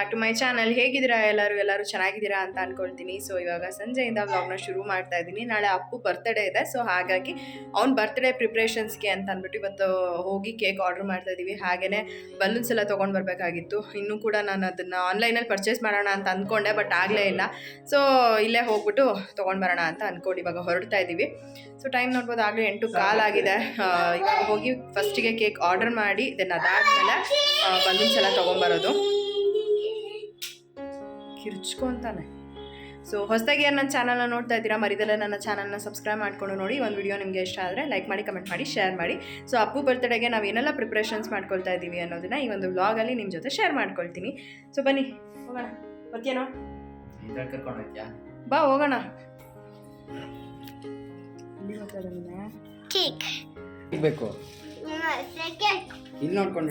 Back to my channel ಹೇಗಿದ್ದೀರಾ ಎಲ್ಲರೂ? ಎಲ್ಲರೂ ಚೆನ್ನಾಗಿದ್ದೀರಾ ಅಂತ ಅನ್ಕೊಳ್ತೀನಿ. ಸೊ ಇವಾಗ ಸಂಜೆಯಿಂದ ವ್ಲಾಗ್ನ ಶುರು ಮಾಡ್ತಾ ಇದ್ದೀನಿ. ನಾಳೆ ಅಪ್ಪು ಬರ್ತ್ಡೇ ಇದೆ. ಸೊ ಹಾಗಾಗಿ ಅವ್ನ ಬರ್ತ್ಡೇ ಪ್ರಿಪ್ರೇಷನ್ಸ್ಗೆ ಅಂತ ಅಂದ್ಬಿಟ್ಟು ಇವತ್ತು ಹೋಗಿ ಕೇಕ್ ಆರ್ಡರ್ ಮಾಡ್ತಾ ಇದ್ದೀವಿ ಹಾಗೆಯೇ ಬಲೂನ್ಸ್ ಎಲ್ಲ ತೊಗೊಂಡು ಬರಬೇಕಾಗಿತ್ತು. ಇನ್ನೂ ಕೂಡ ನಾನು ಅದನ್ನು ಆನ್ಲೈನಲ್ಲಿ ಪರ್ಚೇಸ್ ಮಾಡೋಣ ಅಂತ ಅಂದ್ಕೊಂಡೆ ಬಟ್ ಆಗಲೇ ಇಲ್ಲ. ಸೊ ಇಲ್ಲೇ ಹೋಗ್ಬಿಟ್ಟು ತೊಗೊಂಡು ಬರೋಣ ಅಂತ ಅಂದ್ಕೊಂಡು ಇವಾಗ ಹೊರಡ್ತಾ ಇದ್ದೀವಿ ಸೊ ಟೈಮ್ ನೋಡ್ಬೋದು ಆಗಲೇ ಎಂಟು ಆಗಿದೆ. ಇವಾಗ ಹೋಗಿ ಫಸ್ಟಿಗೆ ಕೇಕ್ ಆರ್ಡರ್ ಮಾಡಿ ದೆನ್ ಅದಾದಮೇಲೆ ಬಲೂನ್ಸ್ ಎಲ್ಲ ತೊಗೊಂಬರೋದು ಕಿರ್ಚ್ಕೊಂತಾನೆ. ಸೊ ಹೊಸದಾಗಿ ಯಾರು ನನ್ನ ಚಾನಲ್ನ ನೋಡ್ತಾ ಇದ್ದೀರಾ ಮರಿದಲ್ಲ ನನ್ನ ಚಾನಲ್ನ ಸಬ್ಸ್ಕ್ರೈಬ್ ಮಾಡ್ಕೊಂಡು ನೋಡಿ. ಒಂದು ವಿಡಿಯೋ ನಿಮಗೆ ಇಷ್ಟ ಆದರೆ ಲೈಕ್ ಮಾಡಿ ಕಮೆಂಟ್ ಮಾಡಿ ಶೇರ್ ಮಾಡಿ. ಸೊ ಅಪ್ಪು ಬರ್ತ್ಡೇಗೆ ನಾವು ಏನೆಲ್ಲ ಪ್ರಿಪ್ರೇಷನ್ಸ್ ಮಾಡ್ಕೊಳ್ತಾ ಇದ್ದೀವಿ ಅನ್ನೋದನ್ನ ಈ ಒಂದು ವ್ಲಾಗಲ್ಲಿ ನಿಮ್ಮ ಜೊತೆ ಶೇರ್ ಮಾಡ್ಕೊಳ್ತೀನಿ. ಸೊ ಬನ್ನಿ. ಹೋಗೋಣ. ಹೋಗ್ತೀಯಾ? ಬಾ ಹೋಗೋಣ. ಕೇಕ್ ಬೇಕು? ಇಲ್ಲಿ ನೋಡ್ಕೊಂಡು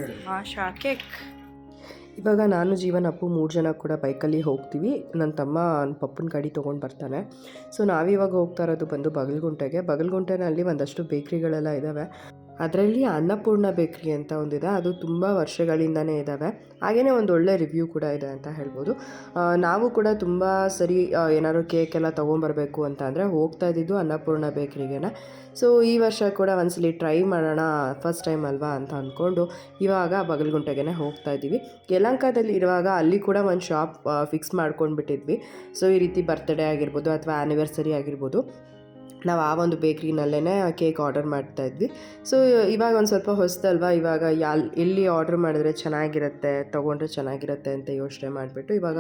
ಕೇಕ್ ಇವಾಗ ನಾನು ಜೀವನ ಅಪ್ಪು ಮೂರು ಜನ ಕೂಡ ಬೈಕಲ್ಲಿ ಹೋಗ್ತೀವಿ. ನನ್ನ ತಮ್ಮ ನನ್ನ ಪಪ್ಪನ ಗಾಡಿ ತೊಗೊಂಡು ಬರ್ತಾನೆ. ಸೊ ನಾವಿವಾಗ ಹೋಗ್ತಾ ಇರೋದು ಬಂದು ಬಗಲ್ಗುಂಟೆಗೆ. ಬಗಲ್ಗುಂಟೆನಲ್ಲಿ ಒಂದಷ್ಟು ಬೇಕ್ರಿಗಳೆಲ್ಲ ಇದ್ದಾವೆ ಅದರಲ್ಲಿ ಅನ್ನಪೂರ್ಣ ಬೇಕ್ರಿ ಅಂತ ಒಂದಿದೆ. ಅದು ತುಂಬ ವರ್ಷಗಳಿಂದನೇ ಇದ್ದಾವೆ ಹಾಗೆಯೇ ಒಂದು ಒಳ್ಳೆ ರಿವ್ಯೂ ಕೂಡ ಇದೆ ಅಂತ ಹೇಳ್ಬೋದು. ನಾವು ಕೂಡ ತುಂಬ ಸರಿ ಏನಾದರೂ ಕೇಕ್ ಎಲ್ಲ ತೊಗೊಂಬರ್ಬೇಕು ಅಂತ ಅಂದರೆ ಹೋಗ್ತಾ ಇದ್ದಿದ್ದು ಅನ್ನಪೂರ್ಣ ಬೇಕ್ರಿಗೆನೆ. ಸೊ ಈ ವರ್ಷ ಕೂಡ ಒಂದ್ಸಲ ಟ್ರೈ ಮಾಡೋಣ ಫಸ್ಟ್ ಟೈಮ್ ಅಲ್ವಾ ಅಂತ ಅಂದ್ಕೊಂಡು ಇವಾಗ ಬಗಲ್ಗುಂಟೆಗೆ ಹೋಗ್ತಾ ಇದ್ದೀವಿ. ಯಲಂಕದಲ್ಲಿ ಇರುವಾಗ ಅಲ್ಲಿ ಕೂಡ ಒಂದು ಶಾಪ್ ಫಿಕ್ಸ್ ಮಾಡ್ಕೊಂಡ್ಬಿಟ್ಟಿದ್ವಿ. ಸೊ ಈ ರೀತಿ ಬರ್ತ್ಡೇ ಆಗಿರ್ಬೋದು ಅಥವಾ ಆ್ಯನಿವರ್ಸರಿ ಆಗಿರ್ಬೋದು. ನಾವು ಆ ಒಂದು ಬೇಕ್ರಿನಲ್ಲೇ ಕೇಕ್ ಆರ್ಡರ್ ಮಾಡ್ತಾ ಇದ್ವಿ. ಸೊ ಇವಾಗ ಒಂದು ಸ್ವಲ್ಪ ಹೊಸದಲ್ವಾ ಇವಾಗ ಯಾಲ್, ಎಲ್ಲಿ ಆರ್ಡರ್ ಮಾಡಿದ್ರೆ ಚೆನ್ನಾಗಿರುತ್ತೆ, ತೊಗೊಂಡ್ರೆ ಚೆನ್ನಾಗಿರುತ್ತೆ ಅಂತ ಯೋಚನೆ ಮಾಡಿಬಿಟ್ಟು ಇವಾಗ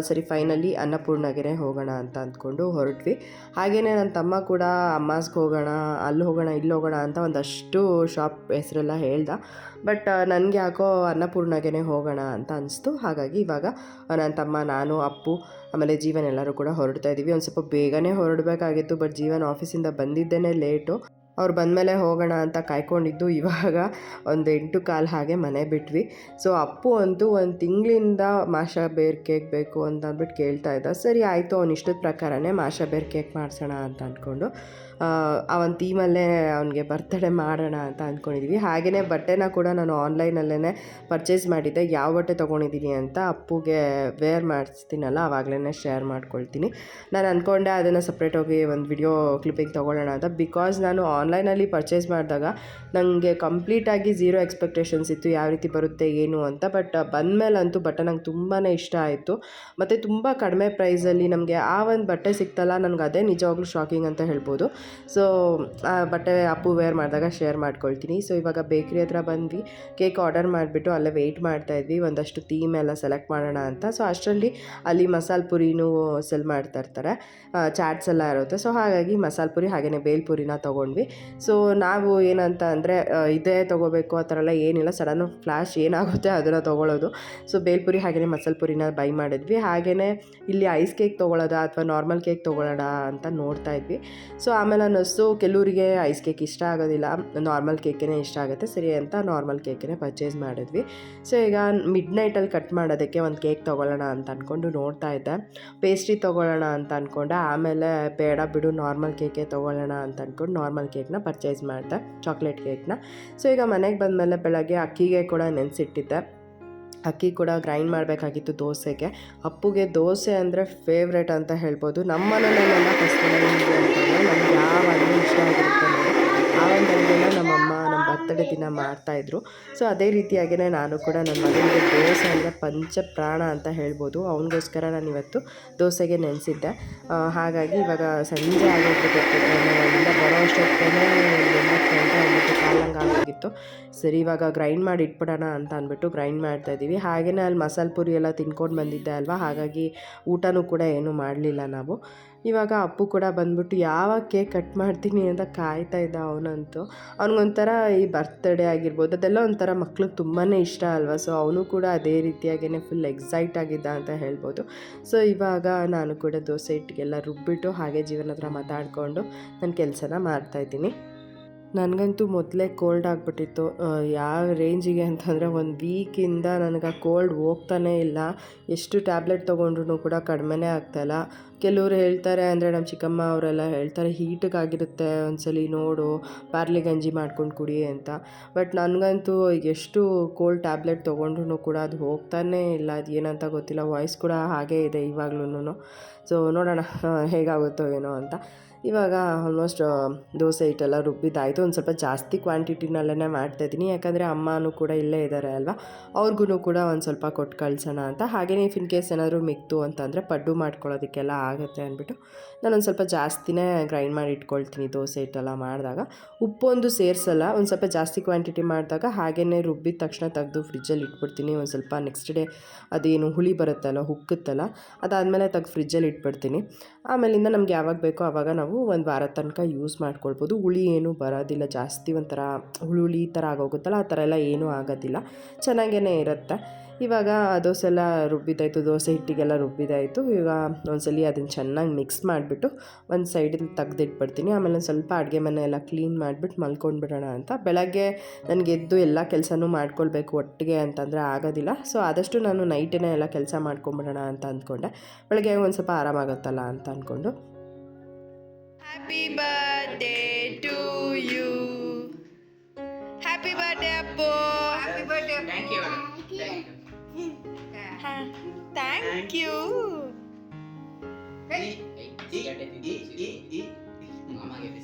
ಸರಿ ಫೈನಲಿ ಅನ್ನಪೂರ್ಣಗೆರೆ ಹೋಗೋಣ ಅಂತ ಅಂದ್ಕೊಂಡು ಹೊರಟ್ವಿ. ಹಾಗೆಯೇ ನನ್ನ ತಮ್ಮ ಕೂಡ ಅಮ್ಮಾಸ್ಗೆ ಹೋಗೋಣ, ಅಲ್ಲಿ ಹೋಗೋಣ, ಇಲ್ಲಿ ಹೋಗೋಣ ಅಂತ ಒಂದಷ್ಟು ಶಾಪ್ ಹೆಸರೆಲ್ಲ ಹೇಳ್ದ. ಬಟ್ ನನಗೆ ಯಾಕೋ ಅನ್ನಪೂರ್ಣಗೆನೆ ಹೋಗೋಣ ಅಂತ ಅನಿಸ್ತು. ಹಾಗಾಗಿ ಇವಾಗ ನನ್ನ ತಮ್ಮ, ನಾನು, ಅಪ್ಪು, ಆಮೇಲೆ ಜೀವನ್ ಎಲ್ಲರೂ ಕೂಡ ಹೊರಡ್ತಾ ಇದ್ದೀವಿ ಒಂದು ಸ್ವಲ್ಪ ಬೇಗನೆ ಹೊರಡಬೇಕಾಗಿತ್ತು, ಬಟ್ ಜೀವನ್ ಆಫೀಸಿಂದ ಬಂದಿದ್ದೇನೆ ಲೇಟು. ಅವ್ರು ಬಂದಮೇಲೆ ಹೋಗೋಣ ಅಂತ ಕಾಯ್ಕೊಂಡಿದ್ದು ಇವಾಗ ಒಂದು ಎಂಟು ಕಾಲು ಹಾಗೆ ಮನೆ ಬಿಟ್ವಿ. ಸೊ ಅಪ್ಪು ಅಂತೂ ಒಂದು ತಿಂಗಳಿಂದ ಮಾಷಾ ಬೇರ್ ಕೇಕ್ ಬೇಕು ಅಂತ ಅಂದ್ಬಿಟ್ಟು ಕೇಳ್ತಾ ಇದ್ದ. ಸರಿ ಆಯಿತು, ಅವ್ನು ಇಷ್ಟದ ಪ್ರಕಾರನೇ ಮಾಷಾ ಬೇರ್ ಕೇಕ್ ಮಾಡಿಸೋಣ ಅಂತ ಅಂದ್ಕೊಂಡು ಅವನ ಥೀಮಲ್ಲೇ ಅವನಿಗೆ ಬರ್ತಡೇ ಮಾಡೋಣ ಅಂತ ಅಂದ್ಕೊಂಡಿದ್ವಿ. ಹಾಗೆಯೇ ಬಟ್ಟೆನ ಕೂಡ ನಾನು ಆನ್ಲೈನಲ್ಲೇ ಪರ್ಚೇಸ್ ಮಾಡಿದ್ದೆ. ಯಾವ ಬಟ್ಟೆ ತೊಗೊಂಡಿದ್ದೀನಿ ಅಂತ ಅಪ್ಪುಗೆ ವೇರ್ ಮಾಡಿಸ್ತೀನಲ್ಲ ಆವಾಗಲೇ ಶೇರ್ ಮಾಡ್ಕೊಳ್ತೀನಿ. ನಾನು ಅಂದ್ಕೊಂಡೆ ಅದನ್ನು ಸಪ್ರೇಟ್ ಹೋಗಿ ಒಂದು ವಿಡಿಯೋ ಕ್ಲಿಪ್ಪಿಂಗ್ ತೊಗೊಳ್ಳೋಣ ಅಂತ. ಬಿಕಾಸ್ ನಾನು ಆನ್ಲೈನಲ್ಲಿ ಪರ್ಚೇಸ್ ಮಾಡಿದಾಗ ನನಗೆ ಕಂಪ್ಲೀಟಾಗಿ ಝೀರೋ ಎಕ್ಸ್ಪೆಕ್ಟೇಷನ್ಸ್ ಇತ್ತು, ಯಾವ ರೀತಿ ಬರುತ್ತೆ, ಏನು ಅಂತ. ಬಟ್ ಬಂದಮೇಲಂತೂ ಬಟ್ಟೆ ನಂಗೆ ತುಂಬಾ ಇಷ್ಟ ಆಯಿತು. ಮತ್ತು ತುಂಬ ಕಡಿಮೆ ಪ್ರೈಸಲ್ಲಿ ನಮಗೆ ಆ ಒಂದು ಬಟ್ಟೆ ಸಿಕ್ತಲ್ಲ, ನನಗೆ ಅದೇ ನಿಜವಾಗ್ಲೂ ಶಾಕಿಂಗ್ ಅಂತ ಹೇಳ್ಬೋದು. ಸೊ ಆ ಬಟ್ಟೆ ಅಪ್ಪು ವೇರ್ ಮಾಡಿದಾಗ ಶೇರ್ ಮಾಡ್ಕೊಳ್ತೀನಿ. ಸೊ ಇವಾಗ ಬೇಕ್ರಿ ಹತ್ರ ಬಂದ್ವಿ. ಕೇಕ್ ಆರ್ಡರ್ ಮಾಡಿಬಿಟ್ಟು ಅಲ್ಲೇ ವೆಯ್ಟ್ ಮಾಡ್ತಾ ಇದ್ವಿ. ಒಂದಷ್ಟು ಥೀಮ್ ಎಲ್ಲ ಸೆಲೆಕ್ಟ್ ಮಾಡೋಣ ಅಂತ. ಸೊ ಅಷ್ಟರಲ್ಲಿ ಅಲ್ಲಿ ಮಸಾಲ ಪುರಿನೂ ಸೆಲ್ ಮಾಡ್ತಾ ಇರ್ತಾರೆ. ಚಾಟ್ಸ್ ಎಲ್ಲ ಇರುತ್ತೆ. ಸೊ ಹಾಗಾಗಿ ಮಸಾಲ ಪುರಿ ಹಾಗೆಯೇ ಬೇಲ್ಪುರಿನ ತೊಗೊಂಡ್ವಿ. ಸೊ ನಾವು ಏನಂತ ಅಂದರೆ ಇದೇ ತೊಗೋಬೇಕು ಆ ಥರ ಎಲ್ಲ ಏನಿಲ್ಲ. ಸಡನ್ ಫ್ಲ್ಯಾಶ್ ಏನಾಗುತ್ತೆ ಅದನ್ನು ತೊಗೊಳ್ಳೋದು ಸೊ ಬೇಲ್ಪುರಿ ಹಾಗೆಯೇ ಮಸಾಲೆ ಪುರಿನ ಬೈ ಮಾಡಿದ್ವಿ. ಹಾಗೆಯೇ ಇಲ್ಲಿ ಐಸ್ ಕೇಕ್ ತೊಗೊಳೋದ ಅಥವಾ ನಾರ್ಮಲ್ ಕೇಕ್ ತೊಗೊಳ್ಳೋಣ ಅಂತ ನೋಡ್ತಾ ಇದ್ವಿ. ಸೊ ಆಮೇಲೆ ಅನ್ನಿಸ್ತು, ಕೆಲವರಿಗೆ ಐಸ್ ಕೇಕ್ ಇಷ್ಟ ಆಗೋದಿಲ್ಲ. ನಾರ್ಮಲ್ ಕೇಕೇ ಇಷ್ಟ ಆಗುತ್ತೆ, ಸರಿ ಅಂತ ನಾರ್ಮಲ್ ಕೇಕೇ ಪರ್ಚೇಸ್ ಮಾಡಿದ್ವಿ. ಸೊ ಈಗ ಮಿಡ್ ನೈಟಲ್ಲಿ ಕಟ್ ಮಾಡೋದಕ್ಕೆ ಒಂದು ಕೇಕ್ ತೊಗೊಳ್ಳೋಣ ಅಂತ ಅಂದ್ಕೊಂಡು ನೋಡ್ತಾ ಇದ್ದೆ. ಪೇಸ್ಟ್ರಿ ತೊಗೊಳ್ಳೋಣ ಅಂತ ಅಂದ್ಕೊಂಡೆ ಆಮೇಲೆ ಬೇಡ ಬಿಡು ನಾರ್ಮಲ್ ಕೇಕೇ ತೊಗೊಳ್ಳೋಣ ಅಂತ ಅಂದ್ಕೊಂಡು ನಾರ್ಮಲ್ ಕೇಕ್ನ ಪರ್ಚೇಸ್ ಮಾಡಿದೆ, ಚಾಕ್ಲೇಟ್ ಕೇಕ್ನ. ಸೊ ಈಗ ಮನೆಗೆ ಬಂದಮೇಲೆ ಬೆಳಗ್ಗೆ ಅಕ್ಕಿಗೆ ಕೂಡ ನೆನೆಸಿಟ್ಟಿದ್ದೆ. ಅಕ್ಕಿ ಕೂಡ ಗ್ರೈಂಡ್ ಮಾಡಬೇಕಾಗಿತ್ತು ದೋಸೆಗೆ. ಅಪ್ಪುಗೆ ದೋಸೆ ಅಂದರೆ ಫೇವ್ರೇಟ್ ಅಂತ ಹೇಳ್ಬೋದು. ನಮ್ಮ ಮನೆಯಲ್ಲೆಲ್ಲ ಫಸ್ಟ್ ಅಂತಂದರೆ ನಮ್ಗೆ ಯಾವಾಗಲೂ ಇಷ್ಟ ಆಗಿರುತ್ತೆ ನೋಡಿ ಆ ಒಂದು ಅಡುಗೆನ ನಮ್ಮಮ್ಮ ಬರ್ತಡೇ ದಿನ ಮಾಡ್ತಾಯಿದ್ರು ಸೊ ಅದೇ ರೀತಿಯಾಗಿಯೇ ನಾನು ಕೂಡ ನನ್ನ ಮಗನಿಗೆ ದೋಸೆ ಅಂದರೆ ಪಂಚ ಪ್ರಾಣ ಅಂತ ಹೇಳ್ಬೋದು. ಅವನಿಗೋಸ್ಕರ ನಾನು ಇವತ್ತು ದೋಸೆಗೆ ನೆನೆಸಿದ್ದೆ. ಹಾಗಾಗಿ ಇವಾಗ ಸಂಜೆ ಆಗೋಗ್ಬಿಟ್ಟಿತ್ತು ಅಲ್ಲಿಂದ ಬರೋ ಅಷ್ಟೊತ್ತೇ ಒಂಬತ್ತು ಗಂಟೆ ಕಾಲಂಗೆ ಆಗೋಗಿತ್ತು. ಸರಿ, ಇವಾಗ ಗ್ರೈಂಡ್ ಮಾಡಿ ಇಟ್ಬಿಡೋಣ ಅಂತ ಅಂದ್ಬಿಟ್ಟು ಗ್ರೈಂಡ್ ಮಾಡ್ತಾ ಇದ್ದೀವಿ. ಹಾಗೆಯೇ ಅಲ್ಲಿ ಮಸಾಲೆ ಪುರಿ ಎಲ್ಲ ತಿನ್ಕೊಂಡು ಬಂದಿದ್ದೆ ಅಲ್ವಾ? ಹಾಗಾಗಿ ಊಟನೂ ಕೂಡ ಏನೂ ಮಾಡಲಿಲ್ಲ ನಾವು. ಇವಾಗ ಅಪ್ಪು ಕೂಡ ಬಂದ್ಬಿಟ್ಟು, ಯಾವಾಗ ಕೇಕ್ ಕಟ್ ಮಾಡ್ತೀನಿ ಅಂತ ಕಾಯ್ತಾ ಇದ್ದ ಅವನಂತೂ, ಅವ್ನಿಗೊಂಥರ ಈ ಬರ್ತ್ಡೇ ಆಗಿರ್ಬೋದು, ಅದೆಲ್ಲ ಒಂಥರ ಮಕ್ಳಿಗೆ ತುಂಬಾ ಇಷ್ಟ ಅಲ್ವಾ? ಸೊ ಅವನು ಕೂಡ ಅದೇ ರೀತಿಯಾಗಿಯೇ ಫುಲ್ ಎಕ್ಸೈಟ್ ಆಗಿದ್ದ ಅಂತ ಹೇಳ್ಬೋದು. ಸೊ ಇವಾಗ ನಾನು ಕೂಡ ದೋಸೆ ಹಿಟ್ಟಿಗೆಲ್ಲ ರುಬ್ಬಿಟ್ಟು, ಹಾಗೆ ಜೀವನ ಹತ್ರ ಮಾತಾಡಿಕೊಂಡು ನನ್ನ ಕೆಲಸನ ಮಾಡ್ತಾಯಿದ್ದೀನಿ ನನಗಂತೂ ಮೊದಲೇ ಕೋಲ್ಡ್ ಆಗಿಬಿಟ್ಟಿತ್ತು. ಯಾವ ರೇಂಜಿಗೆ ಅಂತಂದರೆ ಒಂದು ವೀಕಿಂದ ನನಗೆ ಆ ಕೋಲ್ಡ್ ಹೋಗ್ತಾನೇ ಇಲ್ಲ. ಎಷ್ಟು ಟ್ಯಾಬ್ಲೆಟ್ ತೊಗೊಂಡ್ರು ಕೂಡ ಕಡಿಮೆನೇ ಆಗ್ತಾಯಿಲ್ಲ ಕೆಲವರು ಹೇಳ್ತಾರೆ ಅಂದರೆ ನಮ್ಮ ಚಿಕ್ಕಮ್ಮ ಅವರೆಲ್ಲ ಹೇಳ್ತಾರೆ ಹೀಟಿಗಾಗಿರುತ್ತೆ ಒಂದ್ಸಲಿ ನೋಡು ಪಾರ್ಲಿ ಗಂಜಿ ಮಾಡ್ಕೊಂಡು ಕುಡಿ ಅಂತ. ಬಟ್ ನನಗಂತೂ ಎಷ್ಟು ಕೋಲ್ಡ್ ಟ್ಯಾಬ್ಲೆಟ್ ತೊಗೊಂಡ್ರು ಕೂಡ ಅದು ಹೋಗ್ತಾನೇ ಇಲ್ಲ. ಅದು ಏನಂತ ಗೊತ್ತಿಲ್ಲ. ವಾಯ್ಸ್ ಕೂಡ ಹಾಗೇ ಇದೆ ಇವಾಗ್ಲೂ ಸೊ ನೋಡೋಣ ಹೇಗಾಗುತ್ತೋ ಏನೋ ಅಂತ. ಇವಾಗ ಆಲ್ಮೋಸ್ಟ್ ದೋಸೆ ಹಿಟ್ಟೆಲ್ಲ ರುಬ್ಬಿದ್ದಾಯಿತು. ಒಂದು ಸ್ವಲ್ಪ ಜಾಸ್ತಿ ಕ್ವಾಂಟಿಟಿನಲ್ಲೇ ಮಾಡ್ತಾಯಿದ್ದೀನಿ. ಯಾಕಂದರೆ ಅಮ್ಮನೂ ಕೂಡ ಇಲ್ಲೇ ಇದ್ದಾರೆ ಅಲ್ವಾ? ಅವ್ರಿಗೂ ಕೂಡ ಒಂದು ಸ್ವಲ್ಪ ಕೊಟ್ಟು ಕಳ್ಸೋಣ ಅಂತ. ಹಾಗೆಯೇ ಇಫ್ ಇನ್ ಕೇಸ್ ಏನಾದರೂ ಮಿಕ್ತು ಅಂತಂದರೆ ಪಡ್ಡು ಮಾಡ್ಕೊಳ್ಳೋದಕ್ಕೆಲ್ಲ ಆಗುತ್ತೆ ಅಂದ್ಬಿಟ್ಟು ನಾನೊಂದು ಸ್ವಲ್ಪ ಜಾಸ್ತಿನೇ ಗ್ರೈಂಡ್ ಮಾಡಿ ಇಟ್ಕೊಳ್ತೀನಿ ದೋಸೆ ಹಿಟ್ಟೆಲ್ಲ ಮಾಡಿದಾಗ. ಉಪ್ಪೊಂದು ಸೇರಿಸಲ್ಲ, ಒಂದು ಸ್ವಲ್ಪ ಜಾಸ್ತಿ ಕ್ವಾಂಟಿಟಿ ಮಾಡಿದಾಗ ಹಾಗೇ ರುಬ್ಬಿದ ತಕ್ಷಣ ತೆಗೆದು ಫ್ರಿಜ್ಜಲ್ಲಿ ಇಟ್ಬಿಡ್ತೀನಿ. ಒಂದು ಸ್ವಲ್ಪ ನೆಕ್ಸ್ಟ್ ಡೇ ಅದೇನು ಹುಳಿ ಬರುತ್ತಲ್ಲ, ಹುಕ್ಕುತ್ತಲ್ಲ, ಅದಾದಮೇಲೆ ತೆಗೆದು ಫ್ರಿಜ್ಜಲ್ಲಿ ಇಟ್ಬಿಡ್ತೀನಿ. ಆಮೇಲಿಂದ ನಮ್ಗೆ ಯಾವಾಗ ಬೇಕೋ ಆವಾಗ ನಾವು ಒಂದು ವಾರ ತನಕ ಯೂಸ್ ಮಾಡ್ಕೊಳ್ಬೋದು. ಹುಳಿ ಏನೂ ಬರೋದಿಲ್ಲ, ಜಾಸ್ತಿ ಒಂಥರ ಹುಳಿ ಹುಳಿ ಥರ ಆಗೋಗುತ್ತಲ್ಲ, ಆ ಥರ ಎಲ್ಲ ಏನೂ ಆಗೋದಿಲ್ಲ. ಚೆನ್ನಾಗೇ ಇರುತ್ತೆ. ಇವಾಗ ದೋಸೆ ಎಲ್ಲ ರುಬ್ಬಿದ್ದಾಯಿತು ದೋಸೆ ಹಿಟ್ಟಿಗೆಲ್ಲ ರುಬ್ಬಿದ್ದಾಯಿತು. ಈಗ ಒಂದ್ಸಲಿ ಅದನ್ನು ಚೆನ್ನಾಗಿ ಮಿಕ್ಸ್ ಮಾಡಿಬಿಟ್ಟು ಒಂದು ಸೈಡಲ್ಲಿ ತೆಗೆದಿಟ್ಬಿಡ್ತೀನಿ. ಆಮೇಲೆ ಒಂದು ಸ್ವಲ್ಪ ಅಡುಗೆ ಮನೆ ಎಲ್ಲ ಕ್ಲೀನ್ ಮಾಡಿಬಿಟ್ಟು ಮಲ್ಕೊಂಡ್ಬಿಡೋಣ ಅಂತ. ಬೆಳಗ್ಗೆ ನನಗೆ ಎದ್ದು ಎಲ್ಲ ಕೆಲಸನೂ ಮಾಡ್ಕೊಳ್ಬೇಕು ಒಟ್ಟಿಗೆ ಅಂತಂದರೆ ಆಗೋದಿಲ್ಲ. ಸೊ ಆದಷ್ಟು ನಾನು ನೈಟೇ ಎಲ್ಲ ಕೆಲಸ ಮಾಡ್ಕೊಂಬಿಡೋಣ ಅಂತ ಅಂದ್ಕೊಂಡೆ. ಬೆಳಗ್ಗೆ ಒಂದು ಸ್ವಲ್ಪ ಆರಾಮಾಗುತ್ತಲ್ಲ ಅಂತ ಅಂದ್ಕೊಂಡು. Happy birthday to you happy birthday Appu. Happy birthday thank you thank you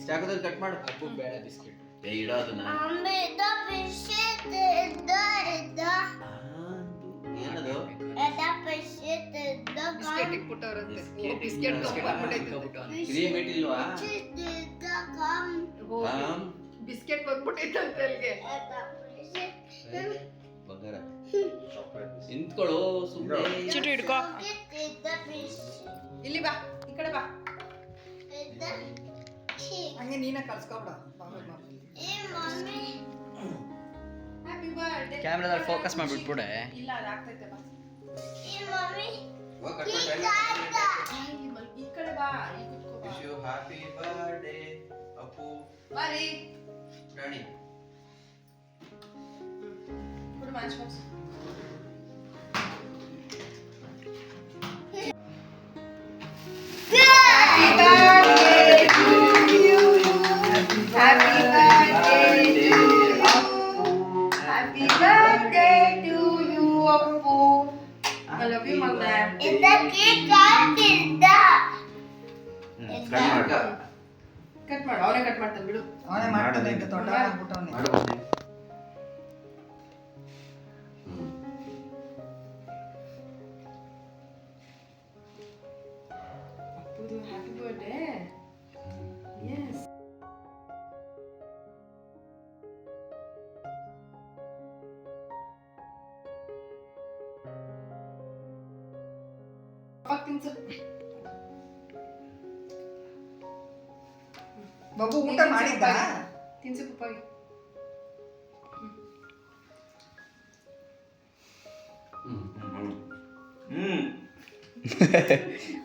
ಜಾಗದಲ್ಲಿ ಕಟ್ ಮಾಡು. ಅಪ್ಪು ಬೇಡ ಬಿಸ್ಕೆಟ್. ಏನದು? ಬಿಸ್ಕೆಟ್ ಕ್ರೀಮ್ ಇಟ್ಟಿಲ್ವಾ? ಬಿಸ್ಕೆಟ್ ಬಂದ್ಬಿಟ್ಟೈತಂತೆ ಅಲ್ಲಿಗೆ. ಬಂಗಾರ. ನಿಂತ್ಕೊಳ್ಳೋ ಸುಮ್ಮನೆ ಚಿಟ್ಟು ಹಿಡ್ಕೋ da piscina, ಇಲ್ಲಿ ಬಾ ಈ ಕಡೆ ಬಾ da, chick. ಹಂಗೆ ನೀನ ಕಲ್ಸ್ಕೊಬಿಡ Hey, mommy, ಹ್ಯಾಪಿ ಬರ್ಡೇ ಕ್ಯಾಮ್ರಾದಲ್ಲಿ ಫೋಕಸ್ ಮಾಡ್ಬಿಟ್ಬಿಡೆ ಇಲ್ಲ ಅದಾಗ್ತೈತೆ ಬಾ hey, mommy, ಹೋಗ್ he ಕಟ್ಬಿಟ್ಟು got that. ಈ ಬಲ್- ಈ ಕಡೆ ಬಾ ಈ ಕುತ್ಕೋ ಬಾ Wish you happy birthday, Appu ಬಾರಿ ರಾಣಿ ಕೊಡು ಮ್ಯಾಚ್ ಬಾಕ್ಸ್ ಕಟ್ ಮಾಡು. ಕಟ್ ಮಾಡು. ಅವನೇ ಕಟ್ ಮಾಡ್ತಾನೆ ಬಿಡು. ಅವನೇ ಮಾಡ್ತಾನೆ ಅಂತ ದೊಡ್ಡ ಆಗ್ಬಿಟ್ಟವನೆ ಮಾಡು ಬನ್ನಿ. ಹ್ಯಾಪಿ ಅಪ್ಪುದು ಹ್ಯಾಪಿ ಬರ್ಡೇ ಎಸ್ ತಿನ್ಸು. ಮಗು ಊಟ ಮಾಡಿದ್ದ? ತಿನ್ಸು ಪಪ್ಪಾಗಿ ಹ್ಮ್, ಹ್ಮ್, ಹ್ಮ್. ಹ್ಮ್.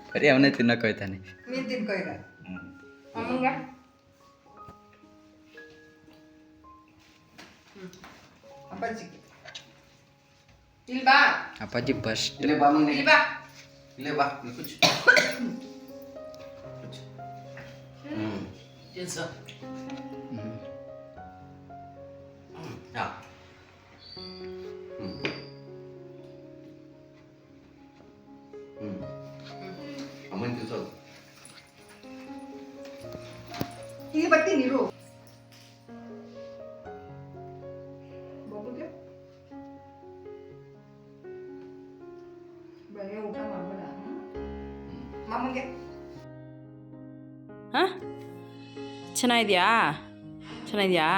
ಬರೀ ಅವನೇ ತಿನ್ನಕ್ ಹೋಯ್ತಾನೆ. ನೀನ್ ತಿನ್ಕೋ ಈಗ ಅಮ್ಮಂಗ? ಅಪ್ಪಾಜಿ. ಇಲ್ಲಿ ಬಾ ಅಪ್ಪಾಜಿ ಫಸ್ಟ್ ಇಲ್ಲೇ ಬಾ ಮಗನೇ. ಇಲ್ಲಿ ಬಾ ಇಲ್ಲೇ ಬಾ ಹ್ಮ್ ತಿನ್ಸು. ಹ್ಮ್. ಹಾ. ಹ್ಮ್. ಹ್ಮ್. ಅಮ್ಮನ್ ತಿನ್ಸೋದು ಈಗ ಬರ್ತೀನಿ ಚೆನ್ನಾಗಿದ್ಯಾ? ಚೆನ್ನಾಗಿದ್ಯಾ?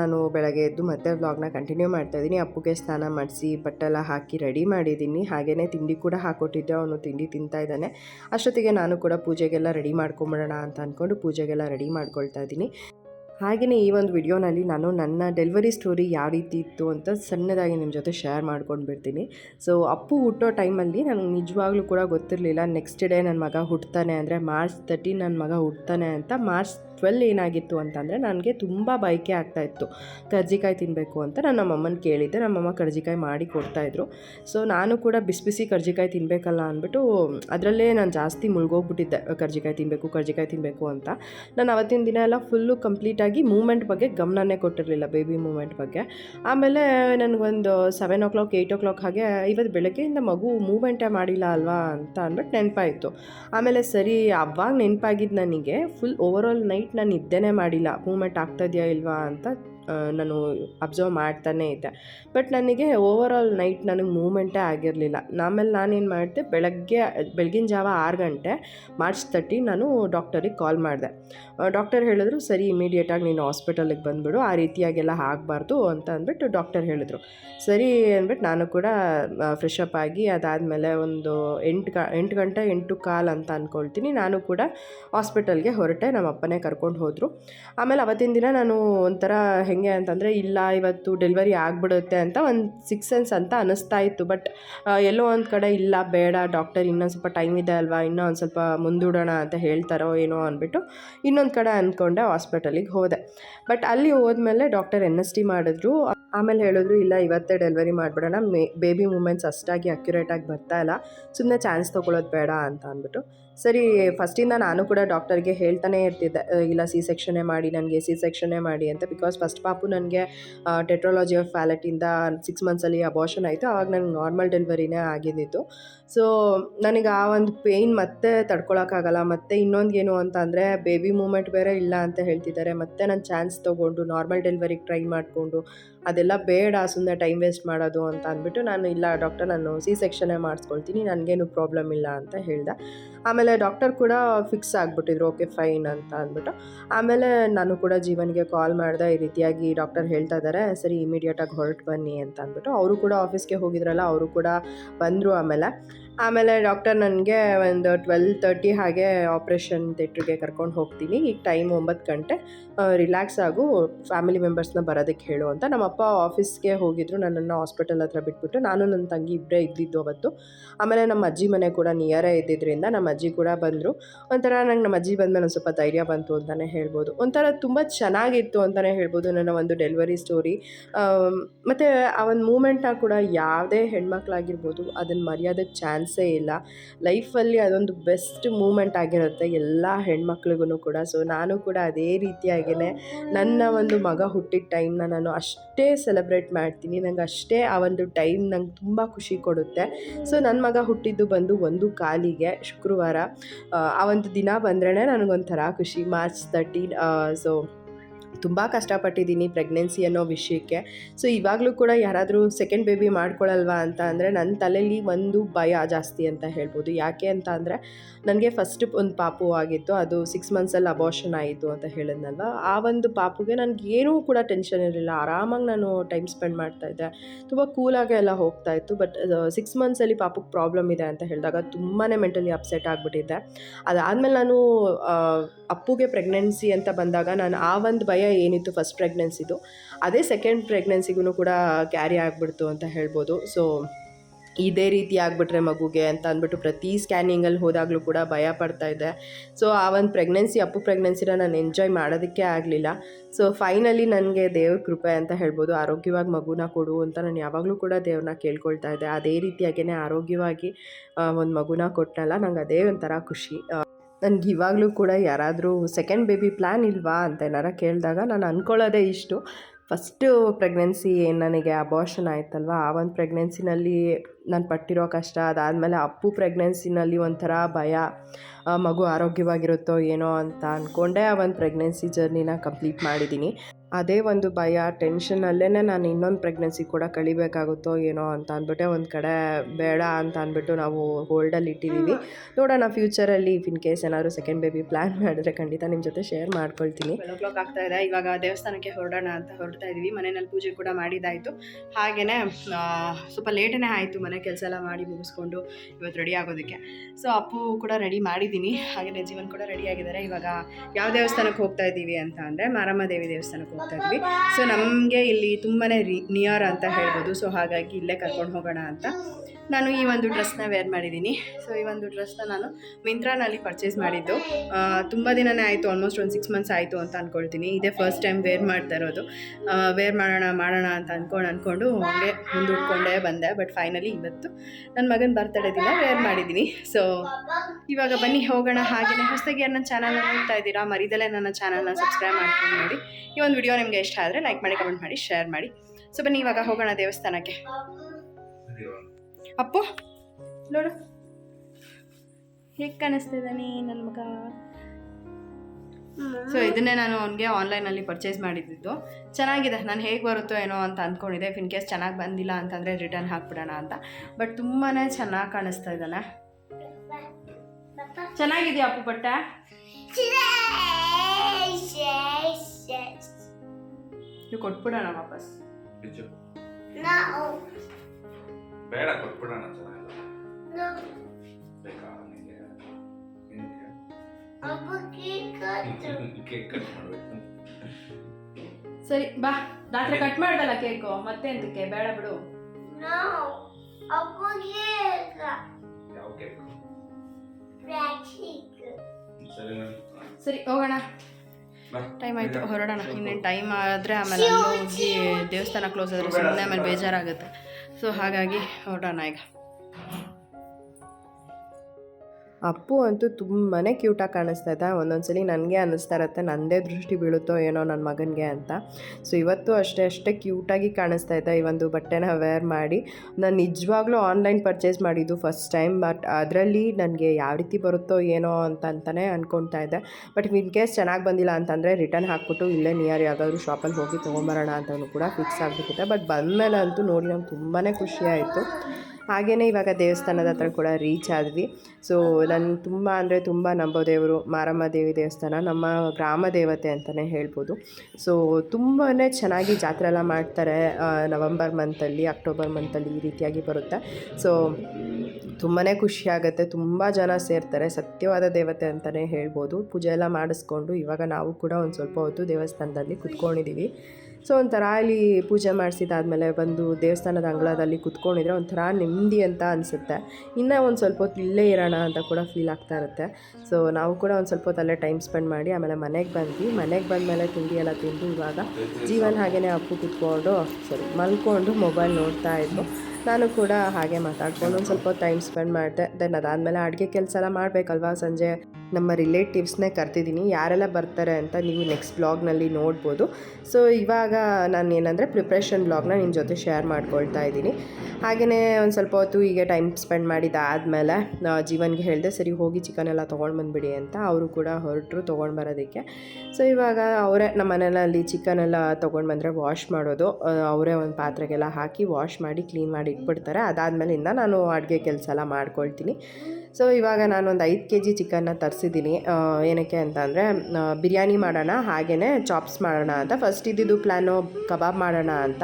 ನಾನು ಬೆಳಗ್ಗೆ ಎದ್ದು ಮತ್ತೆ ವ್ಲಾಗ್ನ ಕಂಟಿನ್ಯೂ ಮಾಡ್ತಾ ಇದ್ದೀನಿ. ಅಪ್ಪುಗೆ ಸ್ನಾನ ಮಾಡಿಸಿ, ಬಟ್ಟೆಲ್ಲ ಹಾಕಿ ರೆಡಿ ಮಾಡಿದ್ದೀನಿ. ಹಾಗೆಯೇ ತಿಂಡಿ ಕೂಡ ಹಾಕ್ಕೊಟ್ಟಿದ್ದೆ ಅವನು ತಿಂಡಿ ತಿಂತಾ ಇದ್ದಾನೆ. ಅಷ್ಟೊತ್ತಿಗೆ ನಾನು ಕೂಡ ಪೂಜೆಗೆಲ್ಲ ರೆಡಿ ಮಾಡ್ಕೊಂಬಿಡೋಣ ಅಂತ ಅಂದ್ಕೊಂಡು ಪೂಜೆಗೆಲ್ಲ ರೆಡಿ ಮಾಡ್ಕೊಳ್ತಾ ಇದ್ದೀನಿ. ಹಾಗೆಯೇ ಈ ಒಂದು ವಿಡಿಯೋನಲ್ಲಿ ನಾನು ನನ್ನ ಡೆಲಿವರಿ ಸ್ಟೋರಿ ಯಾವ ರೀತಿ ಇತ್ತು ಅಂತ ಸಣ್ಣದಾಗಿ ನಿಮ್ಮ ಜೊತೆ ಶೇರ್ ಮಾಡ್ಕೊಂಡು ಬಿಡ್ತೀನಿ ಸೊ ಅಪ್ಪು ಹುಟ್ಟೋ ಟೈಮಲ್ಲಿ ನನಗೆ ನಿಜವಾಗ್ಲೂ ಕೂಡ ಗೊತ್ತಿರಲಿಲ್ಲ. ನೆಕ್ಸ್ಟ್ ಡೇ ನನ್ನ ಮಗ ಹುಟ್ತಾನೆ ಅಂದರೆ ಮಾರ್ಚ್ ತರ್ಟೀನ್ ನನ್ನ ಮಗ ಹುಟ್ತಾನೆ ಅಂತ ಮಾರ್ಚ್ ಟ್ವೆಲ್ ಏನಾಗಿತ್ತು ಅಂತಂದರೆ ನನಗೆ ತುಂಬ ಬಯಕೆ ಆಗ್ತಾಯಿತ್ತು ಕರ್ಜಿಕಾಯಿ ತಿನ್ನಬೇಕು ಅಂತ ನಾನು ನಮ್ಮಮ್ಮನ ಕೇಳಿದ್ದೆ. ನಮ್ಮಮ್ಮ ಕರ್ಜಿಕಾಯಿ ಮಾಡಿ ಕೊಡ್ತಾಯಿದ್ರು ಸೊ ನಾನು ಕೂಡ ಬಿಸಿ ಬಿಸಿ ಕರ್ಜಿಕಾಯಿ ತಿನ್ನಬೇಕಲ್ಲ ಅಂದ್ಬಿಟ್ಟು ಅದರಲ್ಲೇ ನಾನು ಜಾಸ್ತಿ ಮುಳುಗೋಗ್ಬಿಟ್ಟಿದ್ದೆ. ಕರ್ಜಿಕಾಯಿ ತಿನ್ನಬೇಕು ಕರ್ಜಿಕಾಯಿ ತಿನ್ನಬೇಕು ಅಂತ. ನಾನು ಅವತ್ತಿನ ದಿನ ಎಲ್ಲ ಫುಲ್ಲು ಕಂಪ್ಲೀಟಾಗಿ ಮೂಮೆಂಟ್ ಬಗ್ಗೆ ಗಮನನೇ ಕೊಟ್ಟಿರಲಿಲ್ಲ ಬೇಬಿ ಮೂಮೆಂಟ್ ಬಗ್ಗೆ. ಆಮೇಲೆ ನನಗೊಂದು seven o'clock eight o'clock ಹಾಗೆ ಇವತ್ತು ಬೆಳಗ್ಗೆಯಿಂದ ಮಗು ಮೂಮೆಂಟೇ ಮಾಡಿಲ್ಲ ಅಲ್ವಾ ಅಂತ ಅಂದ್ಬಿಟ್ಟು ನೆನಪಾಯಿತು. ಆಮೇಲೆ ಸರಿ, ಅವಾಗ ನೆನಪಾಗಿದ್ದು ನನಗೆ ಫುಲ್ ಓವರಾಲ್ ನೈಟ್ ನಾನು ನಿದ್ದೆನೇ ಮಾಡಿಲ್ಲ. ಮೂಮೆಂಟ್ ಆಗ್ತಾಯಿದೆಯಾ ಇಲ್ವಾ ಅಂತ ನಾನು ಅಬ್ಸರ್ವ್ ಮಾಡ್ತಾನೇ ಇದ್ದೆ. ಬಟ್ ನನಗೆ ಓವರಾಲ್ ನೈಟ್ ನನಗೆ ಮೂಮೆಂಟೇ ಆಗಿರಲಿಲ್ಲ. ಆಮೇಲೆ ನಾನೇನು ಮಾಡಿದೆ, ಬೆಳಗ್ಗೆ, ಬೆಳಗಿನ ಜಾವ ಆರು ಗಂಟೆ ಮಾರ್ಚ್ ತರ್ಟಿ ನಾನು ಡಾಕ್ಟರಿಗೆ ಕಾಲ್ ಮಾಡಿದೆ. ಡಾಕ್ಟರ್ ಹೇಳಿದ್ರು, ಸರಿ ಇಮಿಡಿಯೇಟಾಗಿ ನೀನು ಹಾಸ್ಪಿಟಲಿಗೆ ಬಂದುಬಿಡು, ಆ ರೀತಿಯಾಗೆಲ್ಲ ಆಗಬಾರ್ದು ಅಂತ ಅಂದ್ಬಿಟ್ಟು ಡಾಕ್ಟರ್ ಹೇಳಿದ್ರು. ಸರಿ ಅಂದ್ಬಿಟ್ಟು ನಾನು ಕೂಡ ಫ್ರೆಶ್ ಆಗಿ ಅದಾದಮೇಲೆ ಒಂದು ಎಂಟು ಗ, ಎಂಟು ಗಂಟೆ, ಎಂಟು ಕಾಲು ಅಂತ ಅಂದ್ಕೊಳ್ತೀನಿ ನಾನು ಕೂಡ ಹಾಸ್ಪಿಟಲ್ಗೆ ಹೊರಟೆ ನಮ್ಮ ಅಪ್ಪನೇ ಕರ್ಕೊಂಡು ಹೋದರು. ಆಮೇಲೆ ಅವತ್ತಿನ ದಿನ ನಾನು ಒಂಥರ ಹೆಂಗೆ ಅಂತಂದರೆ, ಇಲ್ಲ ಇವತ್ತು ಡೆಲಿವರಿ ಆಗಿಬಿಡುತ್ತೆ ಅಂತ ಒಂದು ಸಿಕ್ಸ್ ಸೆನ್ಸ್ ಅಂತ ಅನ್ನಿಸ್ತಾ ಇತ್ತು. ಬಟ್ ಎಲ್ಲೋ ಒಂದು ಕಡೆ ಇಲ್ಲ, ಬೇಡ, ಡಾಕ್ಟರ್ ಇನ್ನೊಂದು ಸ್ವಲ್ಪ ಟೈಮ್ ಇದೆ ಅಲ್ವಾ, ಇನ್ನೂ ಒಂದು ಸ್ವಲ್ಪ ಮುಂದೂಡೋಣ ಅಂತ ಹೇಳ್ತಾರೋ ಏನೋ ಅಂದ್ಬಿಟ್ಟು ಇನ್ನೊಂದು ಕಡೆ ಅಂದ್ಕೊಂಡೆ ಹಾಸ್ಪಿಟಲಿಗೆ ಹೋದೆ. ಬಟ್, ಅಲ್ಲಿ ಹೋದ್ಮೇಲೆ ಡಾಕ್ಟರ್ ಎನ್ ಎಸ್ ಟಿ ಮಾಡಿದ್ರು. ಆಮೇಲೆ ಹೇಳಿದ್ರು, ಇಲ್ಲ, ಇವತ್ತೇ ಡೆಲಿವರಿ ಮಾಡಿಬಿಡೋಣ. ಮೇ, ಬೇಬಿ ಮೂಮೆಂಟ್ಸ್ ಅಷ್ಟಾಗಿ ಅಕ್ಯುರೇಟಾಗಿ ಬರ್ತಾ ಇಲ್ಲ. ಸುಮ್ಮನೆ ಚಾನ್ಸ್ ತೊಗೊಳೋದು ಬೇಡ ಅಂತ ಅಂದ್ಬಿಟ್ಟು ಸರಿ, ಫಸ್ಟಿಂದ ನಾನು ಕೂಡ ಡಾಕ್ಟರ್ಗೆ ಹೇಳ್ತಾನೆ ಇರ್ತಿದ್ದೆ ಇಲ್ಲ ಸಿ ಸೆಕ್ಷನ್ನೇ ಮಾಡಿ, ನನಗೆ ಸಿ ಸೆಕ್ಷನ್ನೇ ಮಾಡಿ ಅಂತ ಬಿಕಾಸ್ ಫಸ್ಟ್ ಪಾಪು ನನಗೆ ಟೆಟ್ರಾಲಜಿ ಆಫ್ ಫ್ಯಾಲೆಟಿಂದ ಸಿಕ್ಸ್ ಮಂತ್ಸಲ್ಲಿ ಅಬಾರ್ಷನ್ ಆಯಿತು, ಆವಾಗ ನನಗೆ ನಾರ್ಮಲ್ ಡೆಲಿವರಿನೇ ಆಗಿದ್ದಿತ್ತು. ಸೊ ನನಗೆ ಆ ಒಂದು ಪೇಯ್ನ್ ಮತ್ತೆ ತಡ್ಕೊಳಕ್ಕಾಗಲ್ಲ, ಮತ್ತೆ ಇನ್ನೊಂದು ಏನು ಅಂತ ಅಂದರೆ ಬೇಬಿ ಮೂಮೆಂಟ್ ಬೇರೆ ಇಲ್ಲ ಅಂತ ಹೇಳ್ತಿದ್ದಾರೆ, ಮತ್ತೆ ನಾನು ಚಾನ್ಸ್ ತೊಗೊಂಡು ನಾರ್ಮಲ್ ಡೆಲಿವರಿಗೆ ಟ್ರೈ ಮಾಡಿಕೊಂಡು, ಅದೆಲ್ಲ ಬೇಡ ಸುಮ್ಮನೆ ಟೈಮ್ ವೇಸ್ಟ್ ಮಾಡೋದು ಅಂತ ಅಂದ್ಬಿಟ್ಟು ನಾನು, ಇಲ್ಲ ಡಾಕ್ಟರ್, ನಾನು ಸಿ ಸೆಕ್ಷನ್ನೇ ಮಾಡಿಸ್ಕೊಳ್ತೀನಿ, ನನಗೇನು ಪ್ರಾಬ್ಲಮ್ ಇಲ್ಲ ಅಂತ ಹೇಳ್ದೆ. ಆಮೇಲೆ ಡಾಕ್ಟರ್ ಕೂಡ ಫಿಕ್ಸ್ ಆಗಿಬಿಟ್ಟಿದ್ರು, ಓಕೆ, ಫೈನ್ ಅಂತ ಅಂದ್ಬಿಟ್ಟು. ಆಮೇಲೆ ನಾನು ಕೂಡ ಜೀವನಿಗೆ ಕಾಲ್ ಮಾಡಿದೆ, ಈ ರೀತಿಯಾಗಿ ಡಾಕ್ಟರ್ ಹೇಳ್ತಾ ಇದ್ದಾರೆ ಸರಿ ಇಮಿಡಿಯೇಟಾಗಿ ಹೊರಟು ಬನ್ನಿ ಅಂತ ಅಂದ್ಬಿಟ್ಟು. ಅವರು ಕೂಡ ಆಫೀಸ್ಗೆ ಹೋಗಿದ್ರಲ್ಲ, ಅವರು ಕೂಡ ಬಂದರು ಆಮೇಲೆ. ಆಮೇಲೆ ಡಾಕ್ಟರ್ ನನಗೆ ಒಂದು ಟ್ವೆಲ್ ತರ್ಟಿ ಹಾಗೆ ಆಪ್ರೇಷನ್ ಥಿಯೇಟ್ರಿಗೆ ಕರ್ಕೊಂಡು ಹೋಗ್ತೀನಿ. ಈಗ ಟೈಮ್ ಒಂಬತ್ತು ಗಂಟೆ. ರಿಲ್ಯಾಕ್ಸ್ ಆಗು, ಫ್ಯಾಮಿಲಿ ಮೆಂಬರ್ಸ್ನ ಬರೋದಕ್ಕೆ ಹೇಳು ಅಂತ. ನಮ್ಮಪ್ಪ ಆಫೀಸ್ಗೆ ಹೋಗಿದ್ರು, ನನ್ನನ್ನು ಹಾಸ್ಪಿಟಲ್ ಹತ್ರ ಬಿಟ್ಬಿಟ್ಟು ನಾನು ನನ್ನ ತಂಗಿ ಇಬ್ಬರೇ ಇದ್ದಿದ್ದು ಅವತ್ತು. ಆಮೇಲೆ ನಮ್ಮ ಅಜ್ಜಿ ಮನೆ ಕೂಡ ನಿಯರೇ ಇದ್ದಿದ್ದರಿಂದ ನಮ್ಮ ಅಜ್ಜಿ ಕೂಡ ಬಂದರು. ಒಂಥರ ನಂಗೆ ನಮ್ಮ ಅಜ್ಜಿ ಬಂದಮೇಲೆ ಒಂದು ಸ್ವಲ್ಪ ಧೈರ್ಯ ಬಂತು ಅಂತಲೇ ಹೇಳ್ಬೋದು. ಒಂಥರ ತುಂಬ ಚೆನ್ನಾಗಿತ್ತು ಅಂತಲೇ ಹೇಳ್ಬೋದು ನನ್ನ ಒಂದು ಡೆಲಿವರಿ ಸ್ಟೋರಿ ಮತ್ತು ಆ ಒಂದು ಮೂಮೆಂಟ್ನ ಕೂಡ ಯಾವುದೇ ಹೆಣ್ಮಕ್ಳಾಗಿರ್ಬೋದು, ಅದನ್ನು ಮರೆಯೋದಕ್ಕೆ ಚಾನ್ಸೇ ಇಲ್ಲ. ಲೈಫಲ್ಲಿ ಅದೊಂದು ಬೆಸ್ಟ್ ಮೂಮೆಂಟ್ ಆಗಿರುತ್ತೆ ಎಲ್ಲ ಹೆಣ್ಮಕ್ಳಿಗೂ ಕೂಡ. ಸೊ, ನಾನು ಕೂಡ ಅದೇ ರೀತಿಯಾಗಿಯೇ ನನ್ನ ಒಂದು ಮಗ ಹುಟ್ಟಿದ ಟೈಮ್ನ ನಾನು ಅಷ್ಟೇ ಸೆಲೆಬ್ರೇಟ್ ಮಾಡ್ತೀನಿ. ನಂಗೆ ಅಷ್ಟೇ ಆ ಒಂದು ಟೈಮ್ ನಂಗೆ ತುಂಬ ಖುಷಿ ಕೊಡುತ್ತೆ. ಸೊ, ನನ್ನ ಮಗ ಹುಟ್ಟಿದ್ದು ಬಂದು ಒಂದು ಕಾಲಿಗೆ ಶುಕ್ರವಾರ. ಆ ಒಂದು ದಿನ ಬಂದ್ರೇ ನನಗೊಂಥರ ಖುಷಿ. ಮಾರ್ಚ್ ತರ್ಟೀನ್ ಸೊ ತುಂಬ ಕಷ್ಟಪಟ್ಟಿದ್ದೀನಿ ಪ್ರೆಗ್ನೆನ್ಸಿ ಅನ್ನೋ ವಿಷಯಕ್ಕೆ. ಸೊ ಇವಾಗಲೂ ಕೂಡ ಯಾರಾದರೂ ಸೆಕೆಂಡ್ ಬೇಬಿ ಮಾಡ್ಕೊಳ್ಳಲ್ವಾ ಅಂತ ಅಂದರೆ ನನ್ನ ತಲೆಯಲ್ಲಿ ಒಂದು ಭಯ ಜಾಸ್ತಿ ಅಂತ ಹೇಳ್ಬೋದು. ಯಾಕೆ ಅಂತ ಅಂದರೆ ನನಗೆ ಫಸ್ಟ್ ಒಂದು ಪಾಪು ಆಗಿತ್ತು, ಅದು ಸಿಕ್ಸ್ ಮಂತ್ಸಲ್ಲಿ ಅಬಾರ್ಷನ್ ಆಯಿತು ಅಂತ ಹೇಳಿದ್ನಲ್ವ? ಆ ಒಂದು ಪಾಪುಗೆ ನನಗೆ ಏನೂ ಕೂಡ ಟೆನ್ಷನ್ ಇರಲಿಲ್ಲ. ಆರಾಮಾಗಿ ನಾನು ಟೈಮ್ ಸ್ಪೆಂಡ್ ಮಾಡ್ತಾ ಇದ್ದೆ. ತುಂಬ ಕೂಲಾಗೆ ಎಲ್ಲ ಹೋಗ್ತಾ ಇತ್ತು ಬಟ್ ಸಿಕ್ಸ್ ಮಂತ್ಸಲ್ಲಿ ಪಾಪುಗೆ ಪ್ರಾಬ್ಲಮ್ ಇದೆ ಅಂತ ಹೇಳಿದಾಗ ತುಂಬಾ ಮೆಂಟಲಿ ಅಪ್ಸೆಟ್ ಆಗಿಬಿಟ್ಟಿದ್ದೆ. ಅದಾದಮೇಲೆ ನಾನು ಅಪ್ಪುಗೆ ಪ್ರೆಗ್ನೆನ್ಸಿ ಅಂತ ಬಂದಾಗ ನಾನು ಆ ಒಂದು ಭಯ ಏನಿತ್ತು ಫಸ್ಟ್ ಪ್ರೆಗ್ನೆನ್ಸಿದು ಅದೇ ಸೆಕೆಂಡ್ ಪ್ರೆಗ್ನೆನ್ಸಿಗೂ ಕೂಡ ಕ್ಯಾರಿ ಆಗಿಬಿಡ್ತು ಅಂತ ಹೇಳ್ಬೋದು. ಸೊ ಇದೇ ರೀತಿ ಆಗಿಬಿಟ್ರೆ ಮಗುಗೆ ಅಂತ ಅಂದ್ಬಿಟ್ಟು ಪ್ರತಿ ಸ್ಕ್ಯಾನಿಂಗಲ್ಲಿ ಹೋದಾಗಲೂ ಕೂಡ ಭಯ ಪಡ್ತಾ ಇದೆ. ಸೊ ಆ ಒಂದು ಪ್ರೆಗ್ನೆನ್ಸಿ ಅಪ್ಪು ಪ್ರೆಗ್ನೆನ್ಸಿನ ನಾನು ಎಂಜಾಯ್ ಮಾಡೋದಕ್ಕೆ ಆಗಲಿಲ್ಲ. ಸೊ ಫೈನಲಿ ನನಗೆ ದೇವ್ರ ಕೃಪೆ ಅಂತ ಹೇಳ್ಬೋದು. ಆರೋಗ್ಯವಾಗಿ ಮಗುನ ಕೊಡು ಅಂತ ನಾನು ಯಾವಾಗಲೂ ಕೂಡ ದೇವ್ರನ್ನ ಕೇಳ್ಕೊಳ್ತಾ ಇದ್ದೆ. ಅದೇ ರೀತಿಯಾಗಿಯೇ ಆರೋಗ್ಯವಾಗಿ ಒಂದು ಮಗುನ ಕೊಟ್ಟನಲ್ಲ ನಂಗೆ ಅದೇ ಒಂಥರ ಖುಷಿ. ನನಗೆ ಇವಾಗಲೂ ಕೂಡ ಯಾರಾದರೂ ಸೆಕೆಂಡ್ ಬೇಬಿ ಪ್ಲ್ಯಾನ್ ಇಲ್ವಾ ಅಂತ ಏನಾರ ಕೇಳಿದಾಗ ನಾನು ಅಂದ್ಕೊಳ್ಳೋದೇ ಇಷ್ಟು. ಫಸ್ಟು ಪ್ರೆಗ್ನೆನ್ಸಿ ನನಗೆ ಅಬಾರ್ಷನ್ ಆಯ್ತಲ್ವ? ಆ ಒಂದು ಪ್ರೆಗ್ನೆನ್ಸಿನಲ್ಲಿ ನಾನು ಪಟ್ಟಿರೋ ಕಷ್ಟ, ಅದಾದಮೇಲೆ ಅಪ್ಪು ಪ್ರೆಗ್ನೆನ್ಸಿನಲ್ಲಿ ಒಂಥರ ಭಯ ಮಗು ಆರೋಗ್ಯವಾಗಿರುತ್ತೋ ಏನೋ ಅಂತ ಅಂದ್ಕೊಂಡೆ ಆ ಒಂದು ಪ್ರೆಗ್ನೆನ್ಸಿ ಜರ್ನಿನ ಕಂಪ್ಲೀಟ್ ಮಾಡಿದ್ದೀನಿ. ಅದೇ ಒಂದು ಭಯ ಟೆನ್ಷನಲ್ಲೇ ನಾನು ಇನ್ನೊಂದು ಪ್ರೆಗ್ನೆನ್ಸಿ ಕೂಡ ಕಳಿಬೇಕಾಗುತ್ತೋ ಏನೋ ಅಂತ ಅಂದ್ಬಿಟ್ಟೆ. ಒಂದು ಕಡೆ ಬೇಡ ಅಂತ ಅಂದ್ಬಿಟ್ಟು ನಾವು ಹೋಲ್ಡಲ್ಲಿ ಇಟ್ಟಿದ್ದೀವಿ ನೋಡೋಣ ಫ್ಯೂಚರಲ್ಲಿ ಇಫ್ ಇನ್ ಕೇಸ್ ಏನಾದರೂ ಸೆಕೆಂಡ್ ಬೇಬಿ ಪ್ಲ್ಯಾನ್ ಮಾಡಿದ್ರೆ ಖಂಡಿತ ನಿಮ್ಮ ಜೊತೆ ಶೇರ್ ಮಾಡ್ಕೊಳ್ತೀನಿ. ಟ್ವೆಲ್ ಓ ಕ್ಲಾಕ್ ಆಗ್ತಾ ಇದೆ. ಇವಾಗ ದೇವಸ್ಥಾನಕ್ಕೆ ಹೊರಡೋಣ ಅಂತ ಹೊರಡ್ತಾ ಇದೀವಿ. ಮನೆಯಲ್ಲಿ ಪೂಜೆ ಕೂಡ ಮಾಡಿದ್ದಾಯಿತು ಹಾಗೆಯೇ ಸ್ವಲ್ಪ ಲೇಟನೇ ಆಯಿತು ಮನೆ ಕೆಲಸ ಎಲ್ಲ ಮಾಡಿ ಮುಗಿಸ್ಕೊಂಡು ಇವತ್ತು ರೆಡಿ ಆಗೋದಕ್ಕೆ. ಸೊ ಅಪ್ಪು ಕೂಡ ರೆಡಿ ಮಾಡಿದ್ದೀನಿ ಹಾಗೆ ಜೀವನ್ ಕೂಡ ರೆಡಿ ಆಗಿದ್ದಾರೆ. ಇವಾಗ ಯಾವ ದೇವಸ್ಥಾನಕ್ಕೆ ಹೋಗ್ತಾ ಇದ್ದೀವಿ ಅಂತ ಅಂದರೆ ಮಾರಮ್ಮ ದೇವಿ ದೇವಸ್ಥಾನಕ್ಕೆ ಹೋಗ್ತಾ ಇದ್ವಿ. ಸೊ ನಮಗೆ ಇಲ್ಲಿ ತುಂಬಾ ನಿಯರ್ ಅಂತ ಹೇಳ್ಬೋದು. ಸೊ ಹಾಗಾಗಿ ಇಲ್ಲೇ ಕರ್ಕೊಂಡು ಹೋಗೋಣ ಅಂತ. ನಾನು ಈ ಒಂದು ಡ್ರೆಸ್ನ ವೇರ್ ಮಾಡಿದ್ದೀನಿ. ಸೊ ಈ ಒಂದು ಡ್ರೆಸ್ನ ನಾನು ಮಿಂತ್ರಾನಲ್ಲಿ ಪರ್ಚೇಸ್ ಮಾಡಿದ್ದು. ತುಂಬ ದಿನನೇ ಆಯಿತು ಆಲ್ಮೋಸ್ಟ್ ಒಂದು ಸಿಕ್ಸ್ ಮಂತ್ಸ್ ಆಯಿತು ಅಂತ ಅಂದ್ಕೊಳ್ತೀನಿ ಇದೇ ಫಸ್ಟ್ ಟೈಮ್ ವೇರ್ ಮಾಡ್ತಾ ಇರೋದು. ವೇರ್ ಮಾಡೋಣ ಮಾಡೋಣ ಅಂತ ಅಂದ್ಕೊಂಡು ಅಂದ್ಕೊಂಡು ಹಂಗೆ ಮುಂದೂಡ್ಕೊಂಡೇ ಬಂದೆ. ಬಟ್ ಫೈನಲಿ ಇವತ್ತು ನನ್ನ ಮಗನ ಬರ್ತಡೇ ದಿನ ವೇರ್ ಮಾಡಿದ್ದೀನಿ. ಸೊ ಇವಾಗ ಬನ್ನಿ, ಹೋಗೋಣ ಹಾಗೆಯೇ ಹೊಸದಾಗಿ ನನ್ನ ಚಾನಲ್ನ ನೋಡ್ತಾ ಇದ್ದೀರಾ ಮರಿದಲ್ಲೇ ನನ್ನ ಚಾನಲ್ನ ಸಬ್ಸ್ಕ್ರೈಬ್ ಮಾಡ್ಕೊಂಡು ನೋಡಿ. ಈ ಒಂದು ವಿಡಿಯೋ ನಿಮಗೆ ಇಷ್ಟ ಆದರೆ ಲೈಕ್ ಮಾಡಿ ಕಮೆಂಟ್ ಮಾಡಿ ಶೇರ್ ಮಾಡಿ. ಸೊ ಬನ್ನಿ, ಇವಾಗ ಹೋಗೋಣ ದೇವಸ್ಥಾನಕ್ಕೆ. ಅಪ್ಪು ನೋಡು. ಹೇಗೆ ಕಾಣಿಸ್ತಿದ್ದಾನೆ ನನ್ನ ಮಗ ಸೊ ಇದನ್ನೇ ನಾನು ಅವನಿಗೆ ಆನ್ಲೈನಲ್ಲಿ ಪರ್ಚೇಸ್ ಮಾಡಿದ್ದು. ಚೆನ್ನಾಗಿದೆ. ನಾನು ಹೇಗೆ ಬರುತ್ತೋ ಏನೋ ಅಂತ ಅಂದ್ಕೊಂಡಿದ್ದೆ ಇನ್ ಕೇಸ್ ಚೆನ್ನಾಗಿ ಬಂದಿಲ್ಲ ಅಂತಂದರೆ ರಿಟರ್ನ್ ಹಾಕ್ಬಿಡೋಣ ಅಂತ. ಬಟ್ ತುಂಬಾ ಚೆನ್ನಾಗಿ ಕಾಣಿಸ್ತಾ ಇದ್ದಾನೆ. ಚೆನ್ನಾಗಿದೆಯಾ ಅಪ್ಪು ಬಟ್ಟೆ? ನೀವು ಕೊಟ್ಬಿಡೋಣ ವಾಪಸ್. ಬೇಡ ಕೊಟ್ಬಿಡೋಣ ಚೆನ್ನಾಗಿಲ್ಲ ಬೇಕಾ? ನಿಂಗೆ? ನಿಂಗೆ? Papa ಕೇಕ್ ಕಟ್ ಮಾಡಬೇಕು. ಸರಿ ಬಾ. ರಾತ್ರಿ ಕಟ್ ಮಾಡ್ದಲ್ಲ ಕೇಕು. ಮತ್ತೆ ಎಂತಕ್ಕೆ? ಬೇಡ ಬಿಡು. ಯಾವ ಕೇಕ್? ಸರಿ ಹೋಗೋಣ. ಬಾ. ಟೈಮ್ ಆಯಿತು. ಹೊರಡೋಣ. ಇನ್ನೇನು ಟೈಮ್ ಆದರೆ ಆಮೇಲೆ ಹೋಗಿ ದೇವಸ್ಥಾನ ಕ್ಲೋಸ್ ಆದರೆ ಸುಮ್ಮನೆ ಆಮೇಲೆ ಬೇಜಾರಾಗುತ್ತೆ. ಸೊ ಹಾಗಾಗಿ ಹೊರಡೋಣ ಈಗ. ಅಪ್ಪು ಅಂತೂ ತುಂಬಾ ಕ್ಯೂಟಾಗಿ ಕಾಣಿಸ್ತಾ ಇದ್ದ ಒಂದೊಂದ್ಸಲಿ ನನಗೆ ಅನ್ನಿಸ್ತಾ ಇರುತ್ತೆ ನನ್ನದೇ ದೃಷ್ಟಿ ಬೀಳುತ್ತೋ ಏನೋ ನನ್ನ ಮಗನಿಗೆ ಅಂತ. ಸೊ ಇವತ್ತು ಅಷ್ಟೇ ಅಷ್ಟೇ ಕ್ಯೂಟಾಗಿ ಕಾಣಿಸ್ತಾ ಇದೆ ಈ ಒಂದು ಬಟ್ಟೆನ ವೇರ್ ಮಾಡಿ. ನಾನು ನಿಜವಾಗ್ಲೂ ಆನ್ಲೈನ್ ಪರ್ಚೇಸ್ ಮಾಡಿದ್ದು ಫಸ್ಟ್ ಟೈಮ್ ಬಟ್ ಅದರಲ್ಲಿ ನನಗೆ ಯಾವ ರೀತಿ ಬರುತ್ತೋ ಏನೋ ಅಂತ ಅಂತಲೇ ಇದೆ. ಬಟ್ ಇನ್ ಕೇಸ್ ಚೆನ್ನಾಗಿ ಬಂದಿಲ್ಲ ಅಂತಂದರೆ ರಿಟರ್ನ್ ಹಾಕ್ಬಿಟ್ಟು ಇಲ್ಲೇ ನಿಯರ್ ಯಾವುದಾದ್ರೂ ಶಾಪಲ್ಲಿ ಹೋಗಿ ತೊಗೊಂಬರೋಣ ಅಂತಲೂ ಕೂಡ ಫಿಕ್ಸ್ ಆಗಿಬಿಟ್ಟಿದೆ. ಬಟ್ ಬಂದಮೇಲೆ ಅಂತೂ ನೋಡಿ ನಂಗೆ ತುಂಬಾ ಖುಷಿಯಾಯಿತು ಹಾಗೆಯೇ ಇವಾಗ ದೇವಸ್ಥಾನದ ಹತ್ರ ಕೂಡ ರೀಚ್ ಆದ್ವಿ. ಸೊ ನಾನು ತುಂಬ ಅಂದರೆ ತುಂಬ ನಂಬೋ ದೇವರು ಮಾರಮ್ಮ ದೇವಿ ದೇವಸ್ಥಾನ, ನಮ್ಮ ಗ್ರಾಮ ದೇವತೆ ಅಂತಲೇ ಹೇಳ್ಬೋದು. ಸೊ ತುಂಬಾ ಚೆನ್ನಾಗಿ ಜಾತ್ರೆ ಎಲ್ಲ ಮಾಡ್ತಾರೆ ನವಂಬರ್ ಮಂತಲ್ಲಿ ಅಕ್ಟೋಬರ್ ಮಂತಲ್ಲಿ ಈ ರೀತಿಯಾಗಿ ಬರುತ್ತೆ. ಸೊ ತುಂಬಾ ಖುಷಿಯಾಗುತ್ತೆ ತುಂಬ ಜನ ಸೇರ್ತಾರೆ, ಸತ್ಯವಾದ ದೇವತೆ ಅಂತಲೇ ಹೇಳ್ಬೋದು. ಪೂಜೆ ಎಲ್ಲ ಮಾಡಿಸ್ಕೊಂಡು ಇವಾಗ ನಾವು ಕೂಡ ಒಂದು ಸ್ವಲ್ಪ ಹೊತ್ತು ದೇವಸ್ಥಾನದಲ್ಲಿ ಕುತ್ಕೊಂಡಿದ್ದೀವಿ ಸೊ ಒಂಥರ ಇಲ್ಲಿ ಪೂಜೆ ಮಾಡಿಸಿದಾದ್ಮೇಲೆ ಬಂದು ದೇವಸ್ಥಾನದ ಅಂಗಳದಲ್ಲಿ ಕುತ್ಕೊಂಡಿದ್ರೆ ಒಂಥರ ನೆಮ್ಮದಿ ಅಂತ ಅನಿಸುತ್ತೆ. ಇನ್ನೂ ಒಂದು ಸ್ವಲ್ಪ ಹೊತ್ತು ಇಲ್ಲೇ ಇರೋಣ ಅಂತ ಕೂಡ ಫೀಲ್ ಆಗ್ತಾ ಇರುತ್ತೆ. ಸೊ ನಾವು ಕೂಡ ಒಂದು ಸ್ವಲ್ಪ ಹೊತ್ತು ಅಲ್ಲೇ ಟೈಮ್ ಸ್ಪೆಂಡ್ ಮಾಡಿ ಆಮೇಲೆ ಮನೆಗೆ ಬಂದ್ವಿ. ಮನೆಗೆ ಬಂದಮೇಲೆ ತಿಂಡಿ ಎಲ್ಲ ತಿಂದು ಇವಾಗ ಜೀವನ ಹಾಗೇ ಅಪ್ಪು ಕುತ್ಕೊಂಡು ಸರಿ ಮಲ್ಕೊಂಡು ಮೊಬೈಲ್ ನೋಡ್ತಾ ಇದ್ದು ನಾನು ಕೂಡ ಹಾಗೆ ಮಾತಾಡ್ಕೊಂಡು ಒಂದು ಸ್ವಲ್ಪ ಟೈಮ್ ಸ್ಪೆಂಡ್ ಮಾಡಿದೆ. ದೆನ್ ಅದಾದಮೇಲೆ ಅಡುಗೆ ಕೆಲಸ ಎಲ್ಲ ಮಾಡಬೇಕಲ್ವಾ ಸಂಜೆ? ನಮ್ಮ ರಿಲೇಟಿವ್ಸ್ನೇ ಕರ್ತಿದ್ದೀನಿ ಯಾರೆಲ್ಲ ಬರ್ತಾರೆ ಅಂತ ನೀವು ನೆಕ್ಸ್ಟ್ ಬ್ಲಾಗ್ನಲ್ಲಿ ನೋಡ್ಬೋದು. ಸೊ ಇವಾಗ ನಾನು ಏನಂದರೆ ಪ್ರಿಪ್ರೇಷನ್ ಬ್ಲಾಗ್ನ ನಿಮ್ಮ ಜೊತೆ ಶೇರ್ ಮಾಡ್ಕೊಳ್ತಾ ಇದ್ದೀನಿ. ಹಾಗೆಯೇ ಒಂದು ಸ್ವಲ್ಪ ಹೊತ್ತು ಈಗ ಟೈಮ್ ಸ್ಪೆಂಡ್ ಮಾಡಿದ್ದಾದಮೇಲೆ ಜೀವನ್ಗೆ ಹೇಳಿದೆ, ಸರಿ, ಹೋಗಿ ಚಿಕನ್ ಎಲ್ಲ ತೊಗೊಂಡು ಬಂದುಬಿಡಿ ಅಂತ ಅವರು ಕೂಡ ಹೊರಟರು ತೊಗೊಂಡು ಬರೋದಕ್ಕೆ ಸೊ ಇವಾಗ ಅವರೇ ನಮ್ಮ ಮನೆಯಲ್ಲಿ ಚಿಕನ್ ಎಲ್ಲ ತೊಗೊಂಡು ಬಂದರೆ ವಾಶ್ ಮಾಡೋದು ಅವರೇ ಒಂದು ಪಾತ್ರೆಗೆಲ್ಲ ಹಾಕಿ ವಾಶ್ ಮಾಡಿ ಕ್ಲೀನ್ ಮಾಡಿ ಇಟ್ಬಿಡ್ತಾರೆ. ಅದಾದಮೇಲಿಂದ ನಾನು ಅಡುಗೆ ಕೆಲಸ ಎಲ್ಲ ಮಾಡ್ಕೊಳ್ತೀನಿ. ಸೊ ಇವಾಗ ನಾನು ಒಂದು ಐದು ಕೆ ಜಿ ಚಿಕನ್ನ ತರಿಸಿದ್ದೀನಿ. ಏನಕ್ಕೆ ಅಂತ ಅಂದರೆ ಬಿರಿಯಾನಿ ಮಾಡೋಣ ಹಾಗೆಯೇ ಚಾಪ್ಸ್ ಮಾಡೋಣ ಅಂತ. ಫಸ್ಟ್ ಇದ್ದಿದ್ದು ಪ್ಲ್ಯಾನು ಕಬಾಬ್ ಮಾಡೋಣ ಅಂತ.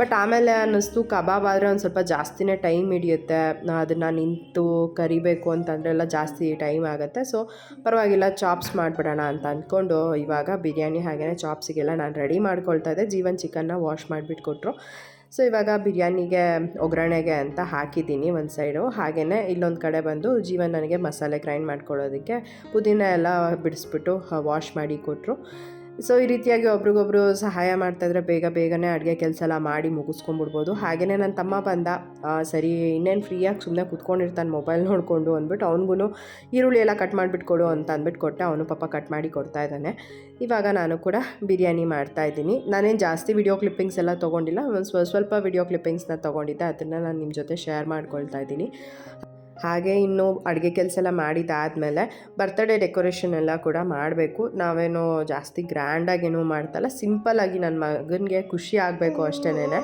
ಬಟ್ ಆಮೇಲೆ ಅನ್ನಿಸ್ತು ಕಬಾಬ್ ಆದರೆ ಒಂದು ಸ್ವಲ್ಪ ಜಾಸ್ತಿನೇ ಟೈಮ್ ಹಿಡಿಯುತ್ತೆ. ಅದನ್ನು ನಿಂತು ಕರಿಬೇಕು ಅಂತಂದ್ರೆ ಎಲ್ಲ ಜಾಸ್ತಿ ಟೈಮ್ ಆಗುತ್ತೆ. ಸೊ ಪರವಾಗಿಲ್ಲ ಚಾಪ್ಸ್ ಮಾಡಿಬಿಡೋಣ ಅಂತ ಅಂದ್ಕೊಂಡು ಇವಾಗ ಬಿರಿಯಾನಿ ಹಾಗೆಯೇ ಚಾಪ್ಸಿಗೆಲ್ಲ ನಾನು ರೆಡಿ ಮಾಡ್ಕೊಳ್ತಾ ಇದ್ದೆ. ಜೀವನ್ ಚಿಕನ್ನ ವಾಶ್ ಮಾಡಿಬಿಟ್ಟು ಕೊಟ್ಟರು ಸೊ ಇವಾಗ ಬಿರಿಯಾನಿಗೆ, ಒಗ್ಗರಣೆಗೆ ಅಂತ ಹಾಕಿದ್ದೀನಿ ಒಂದು ಸೈಡು ಹಾಗೆಯೇ ಇಲ್ಲೊಂದು ಕಡೆ ಬಂದು ಜೀವನ್ ನನಗೆ ಮಸಾಲೆ ಗ್ರೈಂಡ್ ಮಾಡ್ಕೊಳ್ಳೋದಕ್ಕೆ ಪುದೀನ ಎಲ್ಲ ಬಿಡಿಸ್ಬಿಟ್ಟು ವಾಶ್ ಮಾಡಿ ಕೊಟ್ಟರು ಸೊ ಈ ರೀತಿಯಾಗಿ ಒಬ್ರಿಗೊಬ್ರು ಸಹಾಯ ಮಾಡ್ತಾಯಿದ್ರೆ ಬೇಗ ಬೇಗನೆ ಅಡುಗೆ ಕೆಲಸ ಎಲ್ಲ ಮಾಡಿ ಮುಗಿಸ್ಕೊಂಬಿಡ್ಬೋದು ಹಾಗೆಯೇ ನನ್ನ ತಮ್ಮ ಬಂದ ಸರಿ, ಇನ್ನೇನು ಫ್ರೀಯಾಗಿ ಸುಮ್ಮನೆ ಕುತ್ಕೊಂಡಿರ್ತಾನೆ ಮೊಬೈಲ್ ನೋಡಿಕೊಂಡು, ಅಂದ್ಬಿಟ್ಟು ಅವ್ನಿಗೂ ಈರುಳ್ಳಿ ಎಲ್ಲ ಕಟ್ ಮಾಡಿಬಿಟ್ಟು ಕೊಡು ಅಂತ ಅಂದ್ಬಿಟ್ಟು ಕೊಟ್ಟೆ ಅವನು ಪಾಪ ಕಟ್ ಮಾಡಿ ಕೊಡ್ತಾ ಇದ್ದಾನೆ. ಇವಾಗ ನಾನು ಕೂಡ ಬಿರಿಯಾನಿ ಮಾಡ್ತಾ ಇದ್ದೀನಿ. ನಾನೇನು ಜಾಸ್ತಿ ವಿಡಿಯೋ ಕ್ಲಿಪ್ಪಿಂಗ್ಸ್ ಎಲ್ಲ ತೊಗೊಂಡಿಲ್ಲ, ಒಂದು ಸ್ವಲ್ಪ ಸ್ವಲ್ಪ ವಿಡಿಯೋ ಕ್ಲಿಪ್ಪಿಂಗ್ಸ್ನ ತೊಗೊಂಡಿದ್ದೆ. ಅದನ್ನು ನಾನು ನಿಮ್ಮ ಜೊತೆ ಶೇರ್ ಮಾಡ್ಕೊಳ್ತಾ ಇದ್ದೀನಿ. ಹಾಗೆ ಇನ್ನು ಅಡುಗೆ ಕೆಲಸ ಎಲ್ಲ ಮಾಡಿದ್ದಾದಮೇಲೆ ಬರ್ತ್ಡೇ ಡೆಕೋರೇಷನ್ ಎಲ್ಲ ಕೂಡ ಮಾಡಬೇಕು. ನಾವೇನೋ ಜಾಸ್ತಿ ಗ್ರ್ಯಾಂಡಾಗೇನೂ ಮಾಡ್ತಲ್ಲ ಸಿಂಪಲ್ಲಾಗಿ ನನ್ನ ಮಗನಿಗೆ ಖುಷಿ ಆಗಬೇಕು ಅಷ್ಟೇನೆ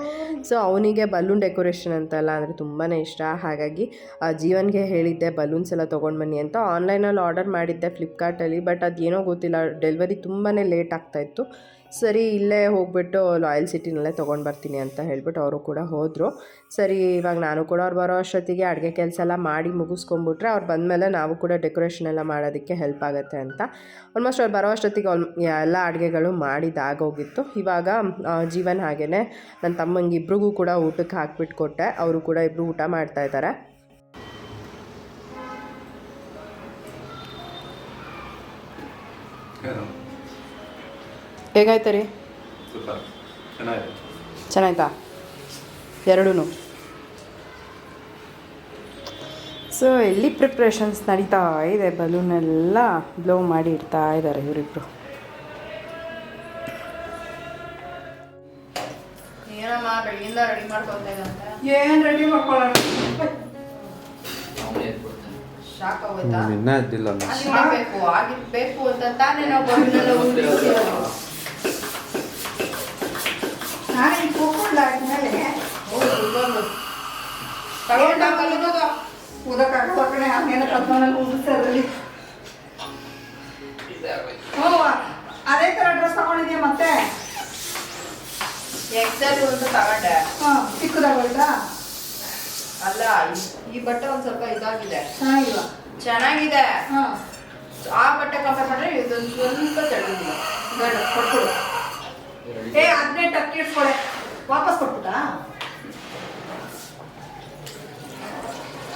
ಸೊ ಅವನಿಗೆ ಬಲೂನ್ ಡೆಕೋರೇಷನ್ ಅಂತೆಲ್ಲ ಅಂದರೆ ತುಂಬಾ ಇಷ್ಟ. ಹಾಗಾಗಿ ಜೀವನ್ಗೆ ಹೇಳಿದ್ದೆ ಬಲೂನ್ಸ್ ಎಲ್ಲ ತೊಗೊಂಡು ಬನ್ನಿ ಅಂತ ಆನ್ಲೈನಲ್ಲಿ ಆರ್ಡರ್ ಮಾಡಿದ್ದೆ ಫ್ಲಿಪ್ಕಾರ್ಟಲ್ಲಿ ಬಟ್ ಅದೇನೋ ಗೊತ್ತಿಲ್ಲ. ಡೆಲಿವರಿ ತುಂಬಾ ಲೇಟ್ ಆಗ್ತಾಯಿತ್ತು ಸರಿ, ಇಲ್ಲೇ ಹೋಗ್ಬಿಟ್ಟು ಲಾಯಲ್ ಸಿಟಿನಲ್ಲೇ ತೊಗೊಂಡು ಬರ್ತೀನಿ ಅಂತ ಹೇಳ್ಬಿಟ್ಟು ಅವರು ಕೂಡ ಹೋದರು. ಸರಿ, ಇವಾಗ ನಾನು ಕೂಡ ಅವ್ರು ಬರೋ ಅಷ್ಟೊತ್ತಿಗೆ ಅಡುಗೆ ಕೆಲಸ ಎಲ್ಲ ಮಾಡಿ ಮುಗಿಸ್ಕೊಂಬಿಟ್ರೆ ಅವ್ರು ಬಂದಮೇಲೆ ನಾವು ಕೂಡ ಡೆಕೋರೇಷನ್ ಎಲ್ಲ ಮಾಡೋದಕ್ಕೆ ಹೆಲ್ಪ್ ಆಗುತ್ತೆ ಅಂತ. ಆಲ್ಮೋಸ್ಟ್ ಅವ್ರು ಬರೋ ಅಷ್ಟೊತ್ತಿಗೆ ಎಲ್ಲ ಅಡುಗೆಗಳು ಮಾಡಿದಾಗೋಗಿತ್ತು ಇವಾಗ ಜೀವನ ಹಾಗೇ ನನ್ನ ತಮ್ಮಂಗೆ ಇಬ್ರಿಗೂ ಕೂಡ ಊಟಕ್ಕೆ ಹಾಕ್ಬಿಟ್ಟು ಕೊಟ್ಟೆ ಅವರು ಕೂಡ ಇಬ್ಬರು ಊಟ ಮಾಡ್ತಾ ಇದ್ದಾರೆ. ಹೇಗಾಯ್ತು ರೀ ಚೆನ್ನಾಯ್ತಾ? ಎರಡೂ ಸೊ ಎಲ್ಲಿ ಪ್ರಿಪ್ರೇಷನ್ಸ್ ನಡೀತಾ ಇದೆ. ಬಲೂನೆಲ್ಲ ಬ್ಲೋ ಮಾಡಿ ಇಡ್ತಾ ಇದ್ದಾರೆ ಇವರಿಬ್ಬರು ಏನಮ್ಮ ಬೆಳಗಿಂದ ರೆಡಿ ಮಾಡ್ಕೊತಾ ಇದ್ದಂತೆ ಏನು ರೆಡಿ ಮಾಡ್ಕೊಳ್ಳೋಣ ಶಾಕ್ ಆಗೋಯ್ತಾ? ಆಗಿರ್ಬೇಕು ಆಗಿರ್ಬೇಕು ಅಂತ ತಾನೇ ನಾವು ಬಲೂನೆಲ್ಲ ಉಂಡಿಸಿರೋದು ನಾನು ಈಗ ಕೂತ್ಕೊಂಡಾದ್ಮೇಲೆ ತಗೊಂಡ ಬಲೂನು ಊದಕ್ಕಾಗಲ್ಲ ಕಣೆ ಹಂಗೇನ ಕದ್ಮನಲ್ಲಿ ಉದಿಸೋದ್ರಲ್ಲಿ ಹ್ಞೂ ಅದೇ ಥರ ಡ್ರೆಸ್ ತಗೊಂಡಿದ್ಯಾ ಮತ್ತೆ ಎಕ್ಸೆಲ್ ಒಂದು ತಗೊಂಡೆ ಹಾಂ ಚಿಕ್ಕದಾಗೋಯ್ತಾ ಅಲ್ಲ ಈ- ಬಟ್ಟೆ ಒಂದು ಸ್ವಲ್ಪ ಇದಾಗಿದೆ ಚೆನ್ನಾಗಿಲ್ಲ ಚೆನ್ನಾಗಿದೆ ಹಾಂ ಆ ಬಟ್ಟೆ ಕಂಪೇರ್ ಮಾಡಿದ್ರೆ ಇದೊಂದು ಸ್ವಲ್ಪ ಚೆನ್ನಾಗಿದೆ ಕೊಟ್ಬಿಡು ಏ ಅದನ್ನೇ ಟಕ್ಕಿ ಇಟ್ಕೊಳೆ ವಾಪಸ್ ಕೊಟ್ಬಿಟ್ಟಾ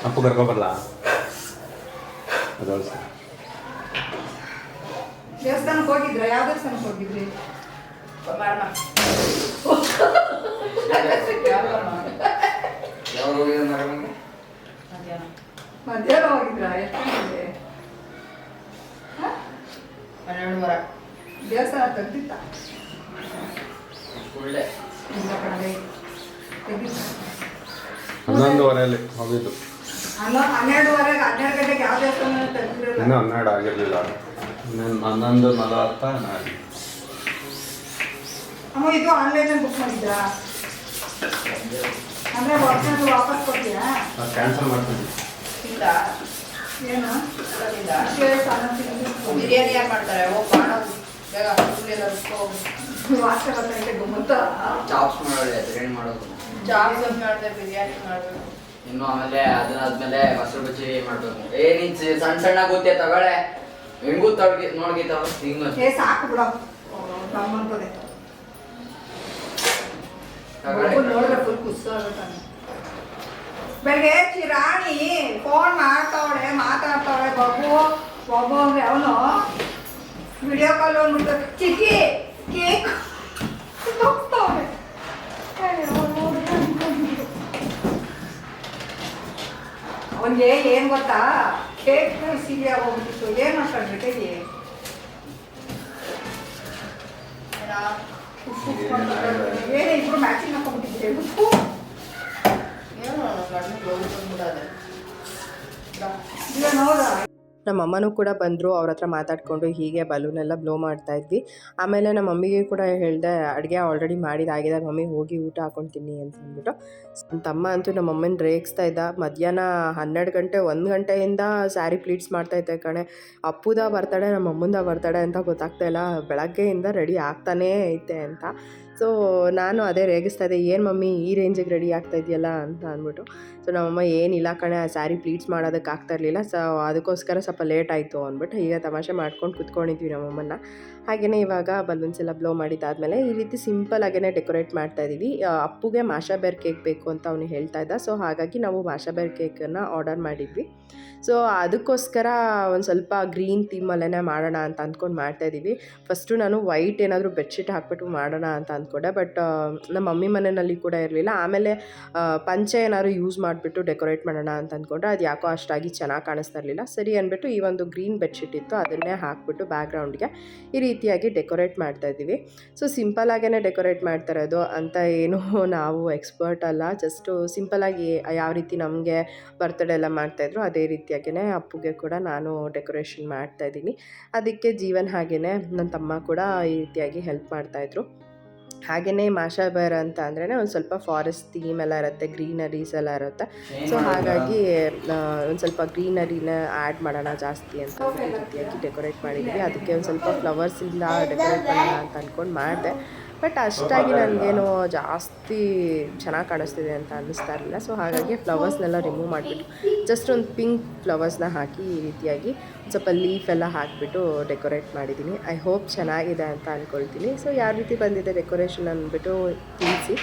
ಅಪ್ಪು ಕರ್ಕೊಬರಲ್ಲ ಅದು ಸರ್. ದೇವಸ್ಥಾನಕ್ಕೆ ಹೋಗಿದ್ರ? ಯಾವ ದೇವಸ್ಥಾನಕ್ಕೆ ಹೋಗಿದ್ರಿ? ಮಧ್ಯಾಹ್ನ. ಹೋಗಿದ್ರ? ಎಷ್ಟು ಗಂಟೆಗೆ ಹನ್ನೆರಡುವರೆ ದೇವಸ್ಥಾನ ತೆಗ್ದಿತ್ತ? ಒಳ್ಳೆ. ಹನ್ನೊಂದುವರೆಯಲ್ಲಿ ಹೋಗಿದ್ದು ಹನ್ನೊ ಹನ್ನೆರಡುವರೆಗೆ ಹನ್ನೆರಡು ಗಂಟೆಗೆ ಯಾವ ದೇವಸ್ಥಾನ ತೆಗ್ದಿರಲ್ಲ ಇನ್ನೂ ಹನ್ನೆರಡು ಆಗಿರಲಿಲ್ಲ. ಹನ್ನೊಂದು ನಲವತ್ತ ಅಮ್ಮ ಇದು ಆನ್ಲೈನಲ್ಲಿ ಬುಕ್ ಮಾಡಿದ್ರಾ? ಅಂದರೆ ಒರಿಜಿನಲ್ ವಾಪಸ್ ಕೊಡ್ತೀಯಾ? ಕ್ಯಾನ್ಸಲ್ ಮಾಡ್ತೀನಿ. ಇಲ್ಲ. ಏನು? ಇಲ್ಲ. ಬಿರಿಯಾನಿ ಯಾರು ಮಾಡ್ತಾರೆ? ಹೋಗಿ ಮಾಡೋದು ಬೇಗ ಹುಡುಗಿಯೆಲ್ಲ ಚಾಪ್ಸ್ ಮಾಡೋಳೆ ಬಿರಿಯಾನಿ ಮಾಡೋದು. ಒಂದು ಮಾಡಿದೆ ಬಿರಿಯಾನಿ ಮಾಡಬೇಕು ಇನ್ನು ಆಮೇಲೆ ಅದನ್ನಾದ್ಮೇಲೆ ಮೊಸರು ಬಜ್ಜಿ ಮಾಡ್ಬೇಕು. ಏ ನೀನ್ ಸಿ- ಸಣ್ಣ ಸಣ್ಣ ಗೊತ್ತೇ ತಗೊಳ್ಳೆ. ಹೆಂಗೂ ತಡ್ಗಿ ನೋಡ್ಗಿತಾವ ಹಿಂಗ ಏ ಸಾಕು ಬಿಡ. ತಗೊಳ್ಳೆ. ನೋಡಿದ್ರೆ ಫುಲ್ ಖುಷಿ ಆಗ್ಬಿಟ್ಟಾನೆ ಬೆಳಗ್ಗೆ ಚಿರಾಣಿ ಫೋನ್ ಮಾಡ್ತಾವಳೆ ಮಾತಾಡ್ತಾವಳೆ ಬಾಬು ಬಾಬು ಅಂದ್ರೆ ಅವನು. ವಿಡಿಯೋ ಕಾಲ್ ಅಂದ್ಬಿಟ್ಟು ಚಿಕ್ಕಿ! ಕೇಕ್ ತೋರಿಸ್ತಾವಳೆ ಅವನಿಗೆ ಏನು ಗೊತ್ತಾ? ಕೇಕ್ ಸಿಗಿ ಹೋಗ್ಬಿಟ್ಟಿತ್ತು ಏನು ಕೈಗೆ ಏನೇ ಇಬ್ರು ಮ್ಯಾಚಿಂಗ್ ಹಾಕೊಂಡ್ಬಿಟ್ಟಿದ್ರೆ ಏನು ಬಂದ್ಬಿಡೋದೆ ಇಲ್ಲ ನೋಡ. ನಮ್ಮ ಅಮ್ಮನೂ ಕೂಡ ಬಂದರು, ಅವ್ರ ಹತ್ರ ಮಾತಾಡಿಕೊಂಡು ಹೀಗೆ ಬಲೂನೆಲ್ಲ ಬ್ಲೋ ಮಾಡ್ತಾ ಇದ್ವಿ. ಆಮೇಲೆ ನಮ್ಮ ಮಮ್ಮಿಗೆ ಕೂಡ ಹೇಳಿದೆ, ಅಡುಗೆ ಆಲ್ರೆಡಿ ಮಾಡಿದಾಗಿದೆ ಮಮ್ಮಿ ಹೋಗಿ ಊಟ ಹಾಕೊಂಡು ತಿನ್ನಿ ಅಂತ ಅಂದ್ಬಿಟ್ಟು. ನಮ್ಮ ತಮ್ಮ ಅಂತೂ ನಮ್ಮ ಅಮ್ಮನ ರೇಗಿಸ್ತಾ ಇದ್ದ. ಮಧ್ಯಾಹ್ನ ಹನ್ನೆರಡು ಗಂಟೆ, ಒಂದು ಗಂಟೆಯಿಂದ ಸ್ಯಾರಿ ಪ್ಲೀಟ್ಸ್ ಮಾಡ್ತಾ ಇದ್ದೆ ಕಣೆ. ಅಪ್ಪುದ ಬರ್ತಡೆ ನಮ್ಮ ಅಮ್ಮಂದ ಬರ್ತಾಳೆ ಅಂತ ಗೊತ್ತಾಗ್ತಾ ಇಲ್ಲ. ಬೆಳಗ್ಗೆಯಿಂದ ರೆಡಿ ಆಗ್ತಾನೇ ಐತೆ ಅಂತ. ಸೊ ನಾನು ಅದೇ ರೇಗಿಸ್ತಾ ಇದ್ದೆ, ಏನು ಮಮ್ಮಿ ಈ ರೇಂಜಿಗೆ ರೆಡಿ ಆಗ್ತಾ ಇದೆಯಲ್ಲ ಅಂತ ಅಂದ್ಬಿಟ್ಟು. ಸೊ ನಮ್ಮಮ್ಮ, ಏನಿಲ್ಲ ಕಣೆ, ಆ ಸ್ಯಾರಿ ಪ್ಲೀಟ್ಸ್ ಮಾಡೋದಕ್ಕೆ ಆಗ್ತಾ ಇರಲಿಲ್ಲ, ಸೊ ಅದಕ್ಕೋಸ್ಕರ ಸ್ವಲ್ಪ ಲೇಟ್ ಆಯಿತು ಅಂದ್ಬಿಟ್ಟು ಈಗ ತಮಾಷೆ ಮಾಡ್ಕೊಂಡು ಕುತ್ಕೊಂಡಿದ್ವಿ ನಮ್ಮಮ್ಮನ ಹಾಗೆಯೇ ಇವಾಗ ಬಲೂನ್ಸ್ ಎಲ್ಲ ಬ್ಲೋ ಮಾಡಿದ್ದಾದಮೇಲೆ ಈ ರೀತಿ ಸಿಂಪಲ್ ಆಗೇ ಡೆಕೋರೇಟ್ ಮಾಡ್ತಾ ಇದ್ದೀವಿ ಅಪ್ಪುಗೆ ಮಾಷಾಬೇರ್ ಕೇಕ್ ಬೇಕು ಅಂತ ಅವನು ಹೇಳ್ತಾ ಇದ್ದ. ಸೊ ಹಾಗಾಗಿ ನಾವು ಮಾಷಾಬೇರ್ ಕೇಕನ್ನು ಆರ್ಡರ್ ಮಾಡಿದ್ವಿ. ಸೊ ಅದಕ್ಕೋಸ್ಕರ ಒಂದು ಸ್ವಲ್ಪ ಗ್ರೀನ್ ಥೀಮಲ್ಲೇ ಮಾಡೋಣ ಅಂತ ಅಂದ್ಕೊಂಡು ಮಾಡ್ತಾಯಿದ್ದೀವಿ ಫಸ್ಟು ನಾನು ವೈಟ್ ಏನಾದರೂ ಬೆಡ್ಶೀಟ್ ಹಾಕ್ಬಿಟ್ಟು ಮಾಡೋಣ ಅಂತ ಅಂದ್ಕೊಂಡೆ ಬಟ್ ನಮ್ಮ ಮಮ್ಮಿ ಮನೆಯಲ್ಲಿ ಕೂಡ ಇರಲಿಲ್ಲ. ಆಮೇಲೆ ಪಂಚೆ ಏನಾದ್ರು ಯೂಸ್ ಮಾಡಿಬಿಟ್ಟು ಡೆಕೋರೇಟ್ ಮಾಡೋಣ ಅಂತ ಅಂದ್ಕೊಂಡ್ರೆ ಅದು ಯಾಕೋ ಅಷ್ಟಾಗಿ ಚೆನ್ನಾಗಿ ಕಾಣಿಸ್ತಾ ಇರಲಿಲ್ಲ. ಸರಿ ಅಂದ್ಬಿಟ್ಟು ಈ ಒಂದು ಗ್ರೀನ್ ಬೆಡ್ಶೀಟ್ ಇತ್ತು. ಅದನ್ನೇ ಹಾಕ್ಬಿಟ್ಟು ಬ್ಯಾಕ್ಗ್ರೌಂಡ್ಗೆ ಈ ರೀತಿಯಾಗಿ ಡೆಕೋರೇಟ್ ಮಾಡ್ತಾ ಇದ್ದೀವಿ. ಸೊ ಸಿಂಪಲಾಗೇ ಡೆಕೋರೇಟ್ ಮಾಡ್ತಾ ಇರೋದು ಅಂತ ಏನು ನಾವು ಎಕ್ಸ್ಪರ್ಟ್ ಅಲ್ಲ. ಜಸ್ಟು ಸಿಂಪಲಾಗಿ ಯಾವ ರೀತಿ ನಮಗೆ ಬರ್ತ್ಡೇ ಎಲ್ಲ ಮಾಡ್ತಾಯಿದ್ರು ಅದೇ ರೀತಿಯಾಗೇ ಅಪ್ಪುಗೆ ಕೂಡ ನಾನು ಡೆಕೋರೇಷನ್ ಮಾಡ್ತಾ ಇದ್ದೀನಿ. ಅದಕ್ಕೆ ಜೀವನ್ ಹಾಗೆಯೇ ನನ್ನ ತಮ್ಮ ಕೂಡ ಈ ರೀತಿಯಾಗಿ ಹೆಲ್ಪ್ ಮಾಡ್ತಾಯಿದ್ರು ಹಾಗೆಯೇ ಮಾಷಾ ಬೇರ್ ಅಂತ ಅಂದ್ರೆ ಒಂದು ಸ್ವಲ್ಪ ಫಾರೆಸ್ಟ್ ಥೀಮ್ ಎಲ್ಲ ಇರುತ್ತೆ ಗ್ರೀನರೀಸ್ ಎಲ್ಲ ಇರುತ್ತೆ. ಸೊ ಹಾಗಾಗಿ ಒಂದು ಸ್ವಲ್ಪ ಗ್ರೀನರಿನ ಆ್ಯಡ್ ಮಾಡೋಣ ಜಾಸ್ತಿ ಅಂತ ರೀತಿಯಾಗಿ ಡೆಕೋರೇಟ್ ಮಾಡಿದ್ವಿ. ಅದಕ್ಕೆ ಒಂದು ಸ್ವಲ್ಪ ಫ್ಲವರ್ಸ್ ಇಲ್ಲ ಡೆಕೋರೇಟ್ ಮಾಡೋಣ ಅಂತ ಅಂದ್ಕೊಂಡು ಮಾಡಿದೆ. ಬಟ್ ಅಷ್ಟಾಗಿ ನನಗೇನು ಜಾಸ್ತಿ ಚೆನ್ನಾಗಿ ಕಾಣಿಸ್ತಿದೆ ಅಂತ ಅನ್ನಿಸ್ತಾ ಇರಲಿಲ್ಲ. ಸೊ ಹಾಗಾಗಿ ಫ್ಲವರ್ಸ್ನೆಲ್ಲ ರಿಮೂವ್ ಮಾಡಿಬಿಟ್ಟು ಜಸ್ಟ್ ಒಂದು ಪಿಂಕ್ ಫ್ಲವರ್ಸ್ನ ಹಾಕಿ ಈ ರೀತಿಯಾಗಿ ಸ್ವಲ್ಪ ಲೀಫ್ ಎಲ್ಲ ಹಾಕಿಬಿಟ್ಟು ಡೆಕೋರೇಟ್ ಮಾಡಿದ್ದೀನಿ. ಐ ಹೋಪ್ ಚೆನ್ನಾಗಿದೆ ಅಂತ ಅಂದ್ಕೊಳ್ತೀನಿ ಸೊ ಯಾವ ರೀತಿ ಬಂದಿದೆ ಡೆಕೋರೇಷನ್ ಅಂದ್ಬಿಟ್ಟು ತಿಳಿಸಿ.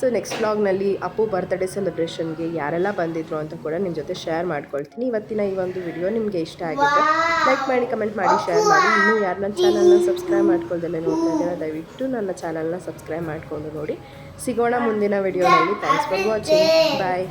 ಸೊ ನೆಕ್ಸ್ಟ್ ವ್ಲಾಗ್ನಲ್ಲಿ ಅಪ್ಪು ಬರ್ತ್ಡೇ ಸೆಲೆಬ್ರೇಷನ್ಗೆ ಯಾರೆಲ್ಲ ಬಂದಿದ್ರು ಅಂತ ಕೂಡ ನಿಮ್ಮ ಜೊತೆ ಶೇರ್ ಮಾಡ್ಕೊಳ್ತೀನಿ. ಇವತ್ತಿನ ಈ ಒಂದು ವಿಡಿಯೋ ನಿಮಗೆ ಇಷ್ಟ ಆಗಿದೆ ಲೈಕ್ ಮಾಡಿ ಕಮೆಂಟ್ ಮಾಡಿ ಶೇರ್ ಮಾಡಿ. ಇನ್ನೂ ಯಾರು ನನ್ನ ಚಾನಲ್ನ ಸಬ್ಸ್ಕ್ರೈಬ್ ಮಾಡ್ಕೊಳ್ದಲ್ಲೇ ನೋಡ್ತಾ ದಯವಿಟ್ಟು ನನ್ನ ಚಾನಲ್ನ ಸಬ್ಸ್ಕ್ರೈಬ್ ಮಾಡಿಕೊಂಡು ನೋಡಿ. ಸಿಗೋಣ ಮುಂದಿನ ವಿಡಿಯೋನಲ್ಲಿ ಥ್ಯಾಂಕ್ಸ್ ಫಾರ್ ವಾಚಿಂಗ್ ಬಾಯ್